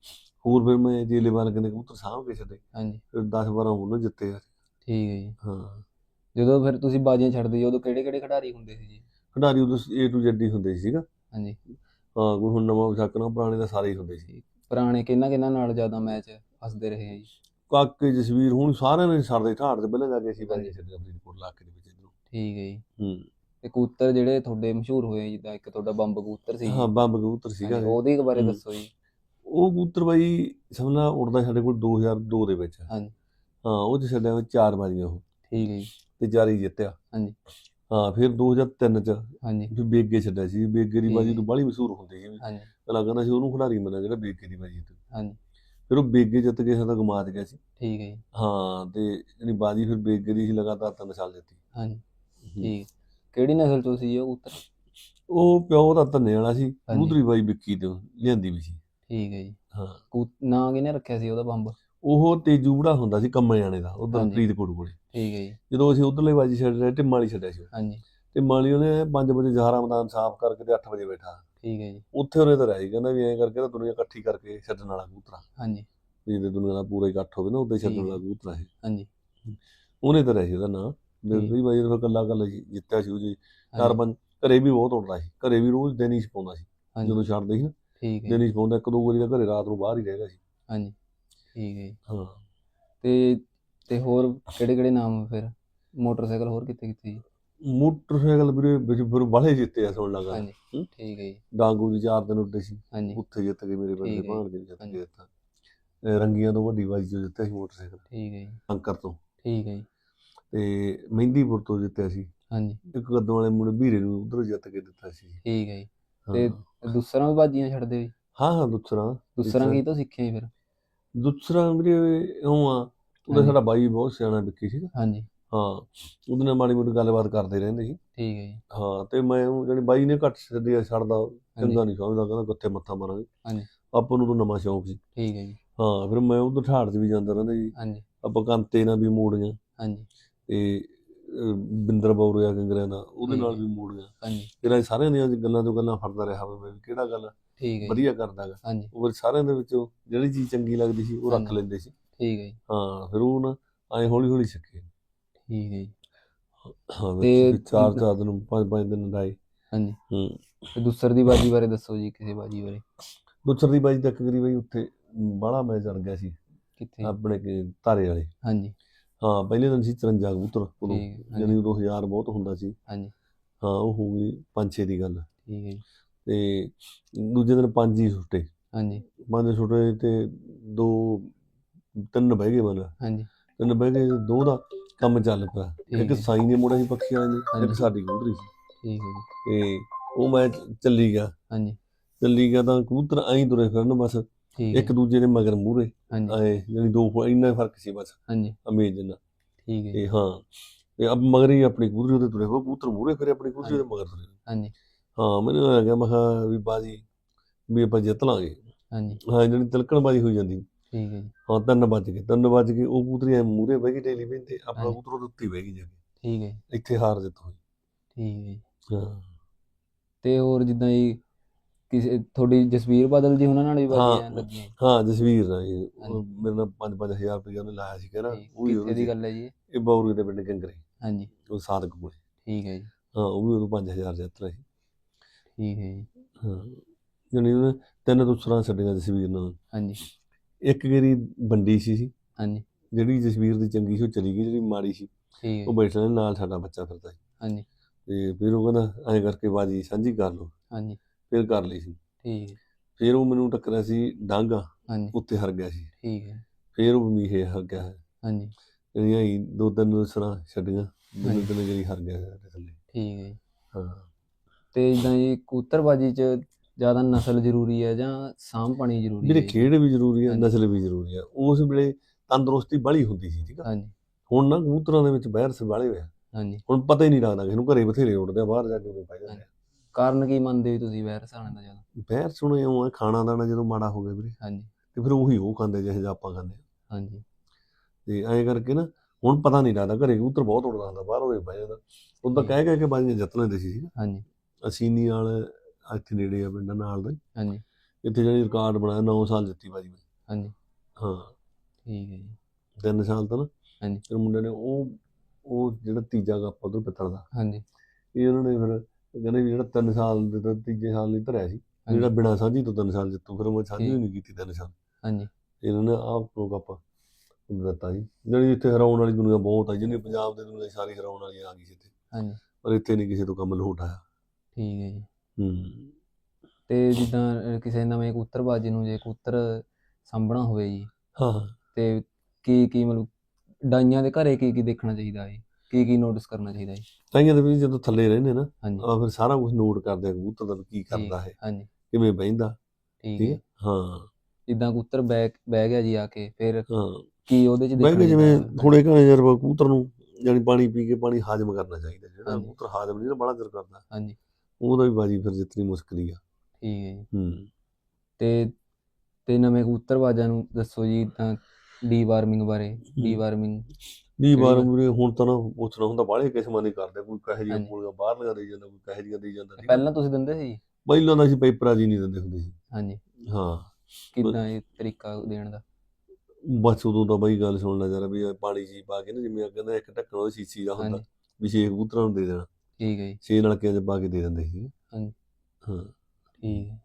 ਹੋਰ ਫਿਰ ਮੈਂ ਜੇਲੇ ਵਾਲ ਕਹਿੰਦੇ ਕਬੂਤਰ ਸਾਂਭ ਕੇ ਛੱਡੇ। ਹਾਂਜੀ। ਫਿਰ 10 12 ਉਹਨਾਂ ਜਿੱਤੇ ਆ। ਠੀਕ ਹੈ ਜੀ। ਹਾਂ। ਜਦੋਂ ਫਿਰ ਤੁਸੀਂ ਬਾਜ਼ੀਆਂ ਛੱਡਦੇ ਉਦੋਂ ਕਿਹੜੇ ਕਿਹੜੇ ਖਿਡਾਰੀ ਹੁੰਦੇ ਸੀ ਜੀ? ਖਿਡਾਰੀ ਉਦੋਂ A to Z ਹੀ ਹੁੰਦੇ ਸੀ ਸੀਗਾ। ਹਾਂਜੀ। ਹਾਂ ਕੋਈ ਹੁਣ ਨਵਾਂ ਵਿਸ਼ਾਕ ਨਾ ਪੁਰਾਣੇ ਤਾਂ ਸਾਰੇ ਹੀ ਹੁੰਦੇ ਸੀ। ਪੁਰਾਣੇ ਕਿਹਨਾਂ ਕਿਹਨਾਂ ਨਾਲ ਜ਼ਿਆਦਾ ਮੈਚ ਹੱਸਦੇ ਰਹੇ ਆ ਜੀ? ਕਾਕੇ ਜਸਵੀਰ ਹੁਣ ਸਾਰਿਆਂ ਨੇ ਛੱਡਦੇ ਠਾੜ ਤੇ ਪਹਿਲਾਂ ਜਾ ਕੇ ਅਸੀਂ ਬਾਜੀ ਛੱਡਦੇ ਫਰੀਦਕੋਟ ਇਲਾਕੇ ਦੇ ਵਿੱਚ ਇਧਰੋਂ। ਠੀਕ ਹੈ ਜੀ। ਹੂੰ। ਤੇ ਕਬੂਤਰ ਜਿਹੜੇ ਤੁਹਾਡੇ ਮਸ਼ਹੂਰ ਹੋਏ ਜਿੱਦਾਂ ਇੱਕ ਤੁਹਾਡਾ ਬੰਬ ਕਬੂਤਰ ਸੀ। ਹਾਂ ਬੰਬ ਕਬੂਤਰ ਸੀਗਾ। ਉਹਦੇ ਬਾਰੇ ਹੂੰ। ਦੱਸੋ ਜੀ। ਉਹ ਕਬੂਤਰ ਬਾਈ ਸਮਝਣਾ ਉੜਦਾ ਸਾਡੇ ਕੋਲ 2002 ਦੇ ਵਿੱਚ। ਹਾਂਜੀ। ਹਾਂ ਉਹ ਛੱਡਿਆ ਮੈਂ ਚਾਰ ਬਾਜੀਆਂ ਉਹ। ਠੀਕ ਹੈ ਜੀ। ਤੇ ਹੀ ਜਿੱਤਿਆ। ਹਾਂਜੀ। ਹਾਂ ਫਿਰ 2003 ਚ ਹਾਂਜੀ। ਫਿਰ ਬੇਗੇ ਛੱਡਿਆ ਸੀ। ਬੇਗੇ ਦੀ ਬਾਜੀ ਹੈ। ਤੋਂ ਬੜੀ ਮਸ਼ਹੂਰ ਹੁੰਦੀ ਸੀ। ਹਾਂਜੀ। ਪਹਿਲਾਂ ਕਹਿੰਦਾ ਸੀ ਉਹਨੂੰ ਖਿਡਾਰੀ ਮੰਨਿਆ ਜਿਹੜਾ ਬੇਗੇ ਦੀ ਬਾਜੀ ਤੇ ਹਾਂਜੀ। ਫਿਰ ਉਹ ਬੇਗੇ ਜਿੱਤ ਕੇ ਸਾਡਾ ਗਮਾਤ ਗਿਆ ਸੀ। ਠੀਕ ਹੈ ਜੀ। ਹਾਂ ਤੇ ਜਿਹੜੀ ਬਾਜੀ ਫਿਰ ਬੇਗੇ ਦੀ ਸੀ ਲਗਾਤਾਰ ਤਿੰਨ ਸਾਲ ਜਿੱਤੀ। ਹਾਂਜੀ। ਠੀਕ। ਕਿਹੜੀ ਨਸਲ ਚੋਂ ਸੀ ਉਹ ਕਬੂਤਰ ਉਹ ਪਿਓ ਦਾ ਧੰਨੇ ਵਾਲਾ ਸੀ। ਕਬੂਤਰੀ ਬਾਈ ਵਿੱਕੀ ਤੋਂ ਲਿਆਂਦੀ ਵੀ ਸੀ। ਠੀਕ ਹੈ ਜੀ। ਹਾਂ। ਨਾਂ ਕਿਹਨੇ ਰੱਖਿਆ ਸੀ ਉਹਦਾ ਬੰਬ? ਉਹ ਤੇਜੂ ਬੜਾ ਹੁੰਦਾ ਸੀ ਕੰਮੇ ਜਾਣੇ ਦਾ ਉਧਰ। ਫਰੀਦਕੋਟ ਕੋਲੇ। ਠੀਕ ਹੈ ਜੀ। ਜਦੋਂ ਅਸੀਂ ਉਧਰਲੇ ਬਾਜੀ ਛੱਡ ਰਹੇ ਟਿੰਮਾਂ ਵਾਲੀ ਛੱਡਿਆ ਸੀ ਹਾਂਜੀ। ਟਿੰਮਾਂ ਵਾਲੀ ਉਹਨੇ 5 ਵਜੇ ਜ਼ਹਰਾ ਮੈਦਾਨ ਸਾਫ਼ ਕਰਕੇ ਤੇ 8 ਵਜੇ ਬੈਠਾ। ਠੀਕ ਹੈ ਜੀ। ਉੱਥੇ ਉਹਨੇ ਤਾਂ ਰਹਿ ਕਹਿੰਦਾ ਵੀ ਐਂ ਕਰਕੇ ਤਾਂ ਦੁਨੀਆ ਇਕੱਠੀ ਕਰਕੇ ਛੱਡਣ ਵਾਲਾ ਕਬੂਤਰਾ ਹਾਂਜੀ। ਵੀ ਜੇ ਦੁਨੀਆ ਦਾ ਪੂਰਾ ਇਕੱਠ ਹੋਵੇ ਨਾ ਉਦੋਂ ਛੱਡਣ ਵਾਲਾ ਕਬੂਤਰਾ ਹੈ ਹਾਂਜੀ। ਉਹਨੇ ਤਾਂ ਰਹਿ ਉਹਦਾ ਨਾਂ। ਬਿਲਕੁਲ ਬਾਈ ਜਦੋਂ ਕੱਲਾ ਕੱਲਾ ਜਿੱਤਿਆ ਸੀ ਉਹ ਜੀ। ਚਾਰ ਪੰਜ ਘਰੇ ਵੀ ਬਹੁਤ ਉੱਡਦਾ ਸੀ। ਘਰੇ ਵੀ ਰੋਜ਼ ਦਿਨ ਹੀ ਛਪਾਉਂਦਾ ਸੀ। ਜਦੋਂ ਛੱਡਦੇ ਸੀ ਨਾ ਠੀਕ ਹੈ ਦਿਨ ਹੀ ਛਪਾਉਂਦਾ ਇੱਕ ਦੋ ਵਾਰੀ ਤਾਂ ਘਰੇ ਰਾਤ ਨੂੰ ਬਾਹਰ ਹੀ ਰਹਿ ਗਿਆ ਸੀ। ਹਾਂਜੀ। ਠੀਕ ਹੈ ਹਾਂ। ਤੇ ਤੇ ਹੋਰ ਕਿਹੜੇ ਕਿਹੜੇ ਨਾਮ ਫਿਰ ਮੋਟਰਸਾਈਕਲ ਹੋਰ ਕਿੱਥੇ ਕਿੱਥੇ ਜੀ? ਮੋਟਰਸਾਈਕਲ ਵੀਰੇ ਵਿੱਚ ਫਿਰ ਬਾਹਲੇ ਜਿੱਤੇ ਆ ਸੁਣ ਲੱਗਾ। ਹਾਂਜੀ? ਠੀਕ ਹੈ ਜੀ। ਡਾਂਗੂ ਦੀ ਚਾਰ ਦਿਨ ਉੱਡੇ ਸੀ। ਹਾਂਜੀ। ਉੱਥੇ ਜਿੱਤ ਕੇ ਮੇਰੇ ਪਿੰਡ ਠੀਕ ਦੇ ਹੈ। ਭਾਣ ਦੇ ਜਿੱਤ। ਕੇ ਦਿੱਤਾ ਰੰਗੀਆਂ ਤੋਂ ਵੱਡੀ ਬਾਜੀ ਤੋਂ ਜਿੱਤਿਆ ਸੀ ਮੋਟਰਸਾਈਕਲ। ਠੀਕ ਹੈ ਜੀ। ਅੰਕਰ ਤੋਂ। ਠੀਕ ਹੈ ਜੀ। ਤੇ ਮਹਿੰਦੀਪੁਰ ਤੋਂ ਜਿੱਤਿਆ ਸੀ। ਹਾਂਜੀ। ਇੱਕ ਕਦੋਂ ਵਾਲੇ ਮੁੰਡੇ ਵੀਰੇ ਨੂੰ ਉਧਰੋਂ ਜਿੱਤ ਕੇ ਦਿੱਤਾ ਸੀ। ਠੀਕ ਹੈ ਜੀ। ਤੇ ਦੂਸਰਾ ਵੀ ਬਾਜੀਆਂ ਛੱਡਦੇ ਹੋ ਜੀ? ਹਾਂ ਦੂਸਰਾ। ਦੂਸਰਾ- ਕੀ ਤੋਂ ਸਿੱਖਿਆ ਜੀ ਫਿਰ? ਦੁਸਰਾ ਵੀਰੇ ਉਹ ਆ ਉਹਦਾ। ਸਾਡਾ ਬਾਈ ਬਹੁਤ ਸਿਆਣਾ ਵਿੱਕੀ ਸੀਗਾ। ਹਾਂਜੀ। ਹਾਂ ਉਹਦੇ ਨਾਲ ਮਾੜੀ ਮੋਟੀ ਗੱਲਬਾਤ ਕਰਦੇ ਰਹਿੰਦੇ ਸੀ। ਠੀਕ ਹੈ ਜੀ। ਹਾਂ ਤੇ ਮੈਂ ਉਹ ਜਿਹੜੀ ਬਾਈ ਨੇ ਘੱਟ ਛੱਡਿਆ ਛੱਡਦਾ ਚੰਗਾ ਨਹੀਂ ਸਮਝਦਾ ਕਹਿੰਦਾ ਕਿੱਥੇ ਮੱਥਾ ਮਾਰਾਂਗੇ। ਹਾਂਜੀ। ਆਪਾਂ ਨੂੰ ਤਾਂ ਨਵਾਂ ਸ਼ੌਂਕ ਸੀ। ਠੀਕ ਹੈ ਜੀ। ਹਾਂ ਫਿਰ ਮੈਂ ਉਧਰ ਠਾੜ 'ਚ ਵੀ ਜਾਂਦਾ ਰਹਿੰਦਾ ਜੀ। ਹਾਂਜੀ। ਆਪਾਂ ਕੰਤੇ ਨਾਲ ਵੀ ਮੋੜੀਆਂ ਹਾਂਜੀ। ਤੇ ਬਿੰਦਰ ਬੌਰੀਆ ਕੰਗਰਿਆਂ ਦਾ ਉਹਦੇ ਨਾਲ ਵੀ ਮੋੜੀਆਂ ਹਾਂਜੀ। ਫਿਰ ਇਹ ਸਾਰਿਆਂ ਦੀਆਂ ਗੱਲਾਂ ਤੋਂ ਗੱਲਾਂ ਫੜਦਾ ਰਿਹਾ ਵਾ ਮੈਂ ਕਿਹੜਾ ਗੱਲ ਠੀਕ ਹੈ ਵਧੀਆ ਕਰਦਾਗਾ। ਹਾਂਜੀ। ਉਹ ਸਾਰਿਆਂ ਦੇ ਵਿੱਚੋਂ ਜਿਹੜੀ ਚੀਜ਼ ਚੰਗੀ ਲੱਗਦੀ ਸੀ ਉਹ ਰੱਖ। ਲੈਂਦੇ ਸੀ। ਠੀਕ ਹੈ ਜੀ। ਹਾਂ ਫਿਰ ਉਹ ਨਾ ਐ ਹੌਲੀ ਹੌਲੀ ਸਿੱਖੇ ਠੀਕ ਹੈ ਜੀ। ਹਾਂ ਤੇ ਚਾਰ ਚਾਰ ਦਿਨ ਪੰਜ ਪੰਜ ਦਿਨ ਲਾਏ ਹਾਂਜੀ। ਹੂੰ। ਤੇ ਦੂਸਰ ਦੀ ਬਾਜੀ ਬਾਰੇ ਦੱਸੋ ਜੀ ਕਿਸੇ ਬਾਜੀ ਬਾਰੇ। ਦੁਸਰ ਦੀ ਬਾਜੀ ਤੱਕ ਕਰੀ ਬਾਈ ਉੱਥੇ ਬਾਹਲਾ ਮੈਚ ਚੜ ਗਿਆ ਸੀ। ਕਿੱਥੇ? ਆਪਣੇ ਕਿ ਧਾਰੇ ਵਾਲੇ। ਹਾਂਜੀ। ਹਾਂ ਪਹਿਲੇ ਦਿਨ ਸੀ 53 ਕਬੂਤਰ ਉਦੋਂ ਹਾਂਜੀ। ਉਦੋਂ ਹਜ਼ਾਰ ਬਹੁਤ ਹੁੰਦਾ ਸੀ। ਹਾਂਜੀ। ਹਾਂ ਉਹ ਹੋ ਗਈ ਪੰਜ ਛੇ ਦੀ ਗੱਲ। ਠੀਕ ਹੈ ਜੀ। ਤੇ ਦੂਜੇ ਦਿਨ ਪੰਜ ਹੀ ਛੁੱਟੇ। ਹਾਂਜੀ। ਪੰਜ ਛੁੱਟੇ ਤੇ ਦੋ ਤਿੰਨ ਬਹਿ ਗਏ ਮਤਲਬ ਹਾਂਜੀ। ਤਿੰਨ ਬਹਿ ਗਏ ਦੋ ਦਾ ਕੰਮ ਚੱਲ ਪਿਆ। ਇੱਕ। ਸਾਈ ਨੇ ਮੋੜਾ ਸੀ ਪੱਖੀ ਵਾਲੇ ਨੇ ਇੱਕ। ਸਾਡੀ ਕਬੂਤਰੀ ਸੀ। ਠੀਕ ਹੈ ਜੀ। ਤੇ ਉਹ ਮੈਂ ਚੱਲੀ ਗਿਆ। ਹਾਂਜੀ। ਚੱਲੀ ਗਿਆ ਤਾਂ ਕਬੂਤਰ ਐਂ ਤੁਰੇ ਫਿਰਨ ਬਸ। ਇੱਕ ਦੂਜੇ ਦੇ ਮਗਰ ਮੂਰੇ ਆਏ ਯਾਨੀ ਦੋ ਇੰਨਾ ਫ਼ਰਕ ਸੀ ਬਸ। ਹਾਂਜੀ। ਅਮੇਜ ਜਿੰਨਾ। ਠੀਕ ਹੈ ਤੇ ਹਾਂ ਤੇ ਅਬ ਮਗਰ ਹੀ ਆਪਣੀ ਕਬੂਤਰੀ ਉਹਦੇ ਤੁਰੇ ਹੋ ਕਬੂਤਰ ਮੂਰੇ ਫਿਰੇ ਆਪਣੀ ਕਬੂਤਰੀ ਉਹਦੇ ਮਗਰ ਤੁਰੇ। ਹਾਂਜੀ। ਹਾਂ ਮੈਨੂੰ ਆ ਗਿਆ ਮੈਂ ਕਿਹਾ ਵੀ ਬਾਜੀ ਵੀ ਆਪਾਂ ਜਿੱਤ ਲਾਂਗੇ। ਹਾਂਜੀ। ਹਾਂ ਜਿਹੜੀ ਤਿਲਕਣ ਬਾਜੀ ਹੋਈ ਜਾਂਦੀ। ਠੀਕ ਹੈ ਜੀ। ਹਾਂ ਤਿੰਨ ਵੱਜ ਗਏ ਤਿੰਨ ਵੱਜ ਕੇ ਉਹ ਕਬੂਤਰੀ ਐ ਮੂਰੇ ਬਹਿ ਗਈ ਟੈਲੀਵਿਜ਼ਨ ਤੇ ਆਪਣਾ ਹਾਂਜੀ। ਕਬੂਤਰ ਉਹਦੇ ਉੱਤੇ ਹੀ ਬਹਿ ਗਈ ਜਾ ਕੇ। ਠੀਕ ਹੈ ਜੀ, ਇੱਥੇ ਹਾਰ ਜਿੱਤ ਹੋਈ। ਠੀਕ ਹੈ ਜੀ। ਹਾਂ। ਤੇ ਹੋਰ ਜਿੱਦਾਂ ਜੀ ਕਿਸੇ ਤੁਹਾਡੀ ਜਸਵੀਰ ਬਾਦਲ ਜੀ ਉਹਨਾਂ ਨਾਲ ਵੀ ਬਾਜੀਆਂ ਹਾਂ। ਲੱਗੀਆਂ। ਜੀ? ਹਾਂ ਜਸਵੀਰ ਨਾਲ ਇਹ ਉਹ ਹਾਂਜੀ। ਮੇਰੇ ਨਾਲ 5-5000 ਰੁਪਏ ਉਹਨੇ ਲਾਇਆ ਸੀ ਕਹਿੰਦਾ ਠੀਕ, ਉਹ ਵੀ ਕਿੱਥੇ ਦੀ ਉਹਦੀ ਗੱਲ ਹੈ ਜੀ? ਇਹ? ਇਹ ਬੌਰੂ ਦੇ ਪਿੰਡ ਕੰਗਰੇ। ਹਾਂਜੀ। ਉਹ ਸਾਦਕ ਕੋਲੇ। ਠੀਕ ਹੈ ਜੀ। ਹਾਂ ਉਹ ਵੀ ਉਦੋਂ 5000 ਜਿੱਤ ਰਿਹਾ। ਠੀਕ ਹੈ ਜੀ। ਹਾਂ। ਉਹਨੇ ਤਿੰਨ ਦੁਸਰਾਂ ਛੱਡੀਆਂ ਜਸਵੀਰ ਨਾਲ। ਹਾਂਜੀ। ਇੱਕ ਗੇਰੀ ਬੰਡੀ ਸੀ ਸੀ ਹਾਂਜੀ। ਜਿਹੜੀ ਜਸਵੀਰ ਦੀ ਚੰਗੀ ਸੀ ਉਹ ਚਲੀ ਗਈ ਜਿਹੜੀ ਮਾੜੀ ਸੀ। ਠੀਕ। ਹੈ ਉਹ ਬੈਠਾ ਨਾਲ ਸਾਡਾ ਬੱਚਾ ਫਿਰਦਾ ਸੀ। ਹਾਂਜੀ। ਤੇ ਫਿਰ ਉਹ ਕਹਿੰਦਾ ਐਂ ਕਰਕੇ ਬਾਜੀ ਸਾਂਝੀ ਕਰ ਲਓ। ਹਾਂਜੀ। ਫਿਰ ਕਰ ਲਈ ਸੀ। ਠੀਕ। ਹੈ ਫਿਰ ਉਹ ਮੈਨੂੰ ਟੱਕਰਿਆ ਸੀ ਡਾਂਗਾ ਹਾਂਜੀ। ਉੱਤੇ ਹਰ ਗਿਆ ਸੀ। ਠੀਕ ਹੈ। ਫਿਰ ਉਹ ਮੀਹੇ ਹਰ ਗਿਆ। ਹੈ ਹਾਂਜੀ। ਜਿਹੜੀਆਂ ਹੀ ਦੋ ਤਿੰਨ ਦੁਸਰਾਂ ਛੱਡੀਆਂ ਦੋ ਹਾਂਜੀ। ਤਿੰਨ ਜਿਹੜੀ ਹਰ ਗਿਆ ਸਾਡੇ ਥੱਲੇ। ਠੀਕ ਹੈ ਜੀ। ਹਾਂ। ਤੇ ਇਦਾਂ ਜੀ ਕਬੂਤਰਬਾਜੀ ਚ ਜ਼ਿਆਦਾ ਨਸਲ ਜ਼ਰੂਰੀ ਹੈ ਜਾਂ ਸਾਂਭ ਪਾਣੀ ਜ਼ਰੂਰੀ ਵੀਰੇ ਹੈ ਜੀ? ਖੇਡ ਵੀ ਜ਼ਰੂਰੀ ਹੈ। ਨਸਲ ਵੀ ਜ਼ਰੂਰੀ ਹੈ ਉਸ ਵੇਲੇ ਤੰਦਰੁਸਤੀ ਬੜੀ ਹੁੰਦੀ ਸੀ ਠੀਕ ਆ। ਹਾਂਜੀ। ਹੁਣ ਨਾ ਕਬੂਤਰਾਂ ਦੇ ਵਿੱਚ ਬਹਿਰਸ ਵਾਲੇ ਹੋਇਆ ਹਾਂਜੀ। ਹੁਣ ਪਤਾ ਹੀ ਨਹੀਂ ਲੱਗਦਾ ਕਿ ਇਹਨੂੰ ਘਰੇ ਬਥੇਰੇ ਉੱਡਦੇ ਆ ਬਾਹਰ ਜਾ ਕੇ ਉਹਦੇ ਪੈ ਜਾਂਦੇ ਆ। ਕਾਰਨ ਕੀ ਮੰਨਦੇ ਹੋ ਤੁਸੀਂ ਵੈਰਸ ਆਣ ਦਾ ਜ਼ਿਆਦਾ? ਬਹਿਰ ਸੁਣੇ ਉਹ ਖਾਣਾ ਦਾਣਾ ਜਦੋਂ ਮਾੜਾ ਹੋ ਗਿਆ ਵੀਰੇ ਹਾਂਜੀ। ਤੇ ਫਿਰ ਉਹੀ ਉਹ ਖਾਂਦੇ ਜਿਹੇ ਜਿਹਾ ਆਪਾਂ ਖਾਂਦੇ। ਹਾਂਜੀ। ਤੇ ਐਂ ਕਰਕੇ ਨਾ ਹੁਣ ਪਤਾ ਨਹੀਂ ਲੱਗਦਾ ਘਰੇ ਕਬੂਤਰ ਬਹੁਤ ਉੜਦਾ ਹੁੰਦਾ ਬਾਹਰ ਹੋਏ ਪੈ ਜਾਂਦਾ। ਉਦੋਂ ਕਹਿ ਕਹਿ ਕੇ ਬਾਜੀਆਂ ਜਿੱਤ ਲੈਂਦੇ ਸੀ ਸੀ ਹਾਂਜੀ। ਅਸੀਨੀ ਵਾਲ ਇੱਥੇ ਨੇੜੇ ਆ ਪਿੰਡ ਨਾਲ ਦਾ। ਹੀ। ਹਾਂਜੀ। ਇੱਥੇ ਜਿਹੜੀ ਰਿਕਾਰਡ ਬਣਾਇਆ 9 ਸਾਲ ਜਿੱਤੀ ਬਾਜੀ ਮੈਂ। ਹਾਂਜੀ। ਹਾਂ। ਠੀਕ ਹੈ ਜੀ। ਤਿੰਨ ਸਾਲ ਤਾਂ ਨਾ। ਹਾਂਜੀ। ਫਿਰ ਮੁੰਡੇ ਨੇ ਉਹ ਉਹ ਜਿਹੜਾ ਤੀਜਾ ਕੱਪ ਉਧਰ ਪਿੱਤਲ ਦਾ। ਹਾਂਜੀ। ਇਹ ਉਹਨਾਂ ਨੇ ਫਿਰ ਕਹਿੰਦੇ ਵੀ ਜਿਹੜਾ ਤਿੰਨ ਸਾਲ ਦੇ ਤਾਂ ਤੀਜੇ ਸਾਲ ਨਹੀਂ ਧਰਿਆ ਸੀ। ਜਿਹੜਾ ਬਿਨਾਂ ਸਾਂਝੀ ਤੋਂ ਤਿੰਨ ਸਾਲ ਜਿੱਤੂ ਫਿਰ ਮੈਂ ਸਾਂਝੀ ਨਹੀਂ ਕੀਤੀ ਤਿੰਨ ਸਾਲ। ਹਾਂਜੀ। ਇਹਨਾਂ ਨੇ ਆਪ ਨੂੰ ਕੱਪ ਦਿੱਤਾ ਜੀ ਜਿਹੜੀ ਇੱਥੇ ਹਰਾਉਣ ਵਾਲੀ ਦੁਨੀਆ ਬਹੁਤ ਆ ਜਿਹਨੇ ਪੰਜਾਬ ਦੇ ਦੁਨੀਆ ਸਾਰੀ ਹਰਾਉਣ ਵਾਲੀ ਆ ਗਈ ਸੀ ਇੱਥੇ। ਹਾਂਜੀ। ਪਰ ਇੱਥੇ ਨਹੀਂ ਕਿਸੇ ਤੋਂ ਕੰਮ ਲੋਟ ਆਇਆ। ਠੀਕ ਹੈ ਜੀ। ਹੂੰ। ਤੇ ਜਿੱਦਾਂ ਕਿਸੇ ਨਵੇਂ ਕਬੂਤਰਬਾਜੀ ਨੂੰ ਜੇ ਕਬੂਤਰ ਸਾਂਭਣਾ ਹੋਵੇ ਜੀ ਹਾਂ ਤੇ ਕੀ ਕੀ ਮਤਲਬ ਡਾਈਆਂ ਦੇ ਘਰੇ ਕੀ ਕੀ ਦੇਖਣਾ ਚਾਹੀਦਾ ਹੈ ਕੀ ਕੀ ਨੋਟਿਸ ਕਰਨਾ ਚਾਹੀਦਾ ਹੈ ਤਾਈਆਂ ਦੇ ਵੀ ਜਦੋਂ ਥੱਲੇ ਰਹਿੰਦੇ ਨਾ ਹਾਂਜੀ। ਆ ਫਿਰ ਸਾਰਾ ਕੁਝ ਨੋਟ ਕਰਦੇ ਆ ਕਬੂਤਰ ਦਾ ਵੀ ਕੀ ਕਰਦਾ ਹੈ ਹਾਂਜੀ। ਕਿਵੇਂ ਬਹਿੰਦਾ ਠੀਕ ਹੈ। ਹੈ? ਜਿੱਦਾਂ ਕਬੂਤਰ ਬਹਿ ਬਹਿ ਗਿਆ ਜੀ ਆ ਕੇ ਫਿਰ ਹਾਂ। ਕੀ ਉਹਦੇ ਚ ਬਹਿ ਦੇਖਣਾ ਕੇ ਜਿਵੇਂ? ਥੋੜੇ ਘਣੇ ਜਰ ਕਬੂਤਰ ਨੂੰ ਜਾਨੀ ਪਾਣੀ ਪੀ ਕੇ ਪਾਣੀ ਹਾਜ਼ਮ ਕਰਨਾ ਚਾਹੀਦਾ ਜਿਹੜਾ। ਕਬੂਤਰ ਹਾਜ਼ਮ ਨਹੀਂ ਨਾ ਬੜਾ ਚਿਰ ਕਰਦਾ। ਹਾਂਜੀ। ਉਹਦਾ ਵੀ ਬਾਜੀ ਫਿਰ ਜਿੱਤਣੀ ਮੁਸ਼ਕਲ ਹੀ ਆ। ਠੀਕ ਹੈ ਜੀ। ਹੂੰ। ਤੇ ਤੇ ਨਵੇਂ ਕਬੂਤਰਬਾਜ਼ਾਂ ਨੂੰ ਦੱਸੋ ਜੀ ਤਾਂ ਡੀ ਵਾਰਮਿੰਗ ਬਾਰੇ ਡੀ ਵਾਰਮਿੰਗ ਵੀ ਵਾਰ ਕਿਹੜੀ ਮੂਰੇ ਹੁਣ ਤਾਂ ਨਾ ਪੁੱਛਣਾ ਹੁੰਦਾ ਬਾਹਲੇ ਕਿਸਮਾਂ ਦੇ ਕਰਦੇ ਕੋਈ ਕਹੇ ਹਾਂਜੀ। ਪੂਲੀਆਂ ਬਾਹਰ ਲਗਾ ਦੇ ਜਾਂਦਾ ਕੋਈ ਕਹੇ ਜਿਹੀਆਂ ਦੇ ਜਾਂਦਾ। ਪਹਿਲਾਂ ਤੁਸੀਂ ਦਿੰਦੇ ਸੀ? ਜੀ? ਪਹਿਲਾਂ ਤਾਂ ਅਸੀਂ ਪੇਪਰਾਂ ਜੀ ਨਹੀਂ ਦਿੰਦੇ ਹੁੰਦੇ ਸੀ। ਹਾਂਜੀ। ਹਾਂ। ਕਿੱਦਾਂ ਇਹ ਤਰੀਕਾ ਦੇਣ ਦਾ? ਬਸ ਉਦੋਂ ਤਾਂ ਬਈ ਗੱਲ ਸੁਣ ਲੈ ਜਰਾ ਵੀ ਪਾਣੀ ਜੀ ਪਾ ਕੇ ਨਾ ਜਿਵੇਂ ਕਹਿੰਦਾ ਇੱਕ ਢੱਕਣ ਉਹਦੀ ਸੀਸੀ ਦਾ ਹੁੰਦਾ ਵੀ ਕਬੂਤਰਾਂ ਨੂੰ ਦੇ ਦੇਣਾ। ਠੀਕ ਹੈ ਜੀ। ਛੇ ਨਲਕਿਆਂ 'ਚ ਪਾ ਕੇ ਦੇ ਦਿੰਦੇ ਸੀ। ਹਾਂਜੀ। ਹਾਂ। ਠੀਕ ਹੈ।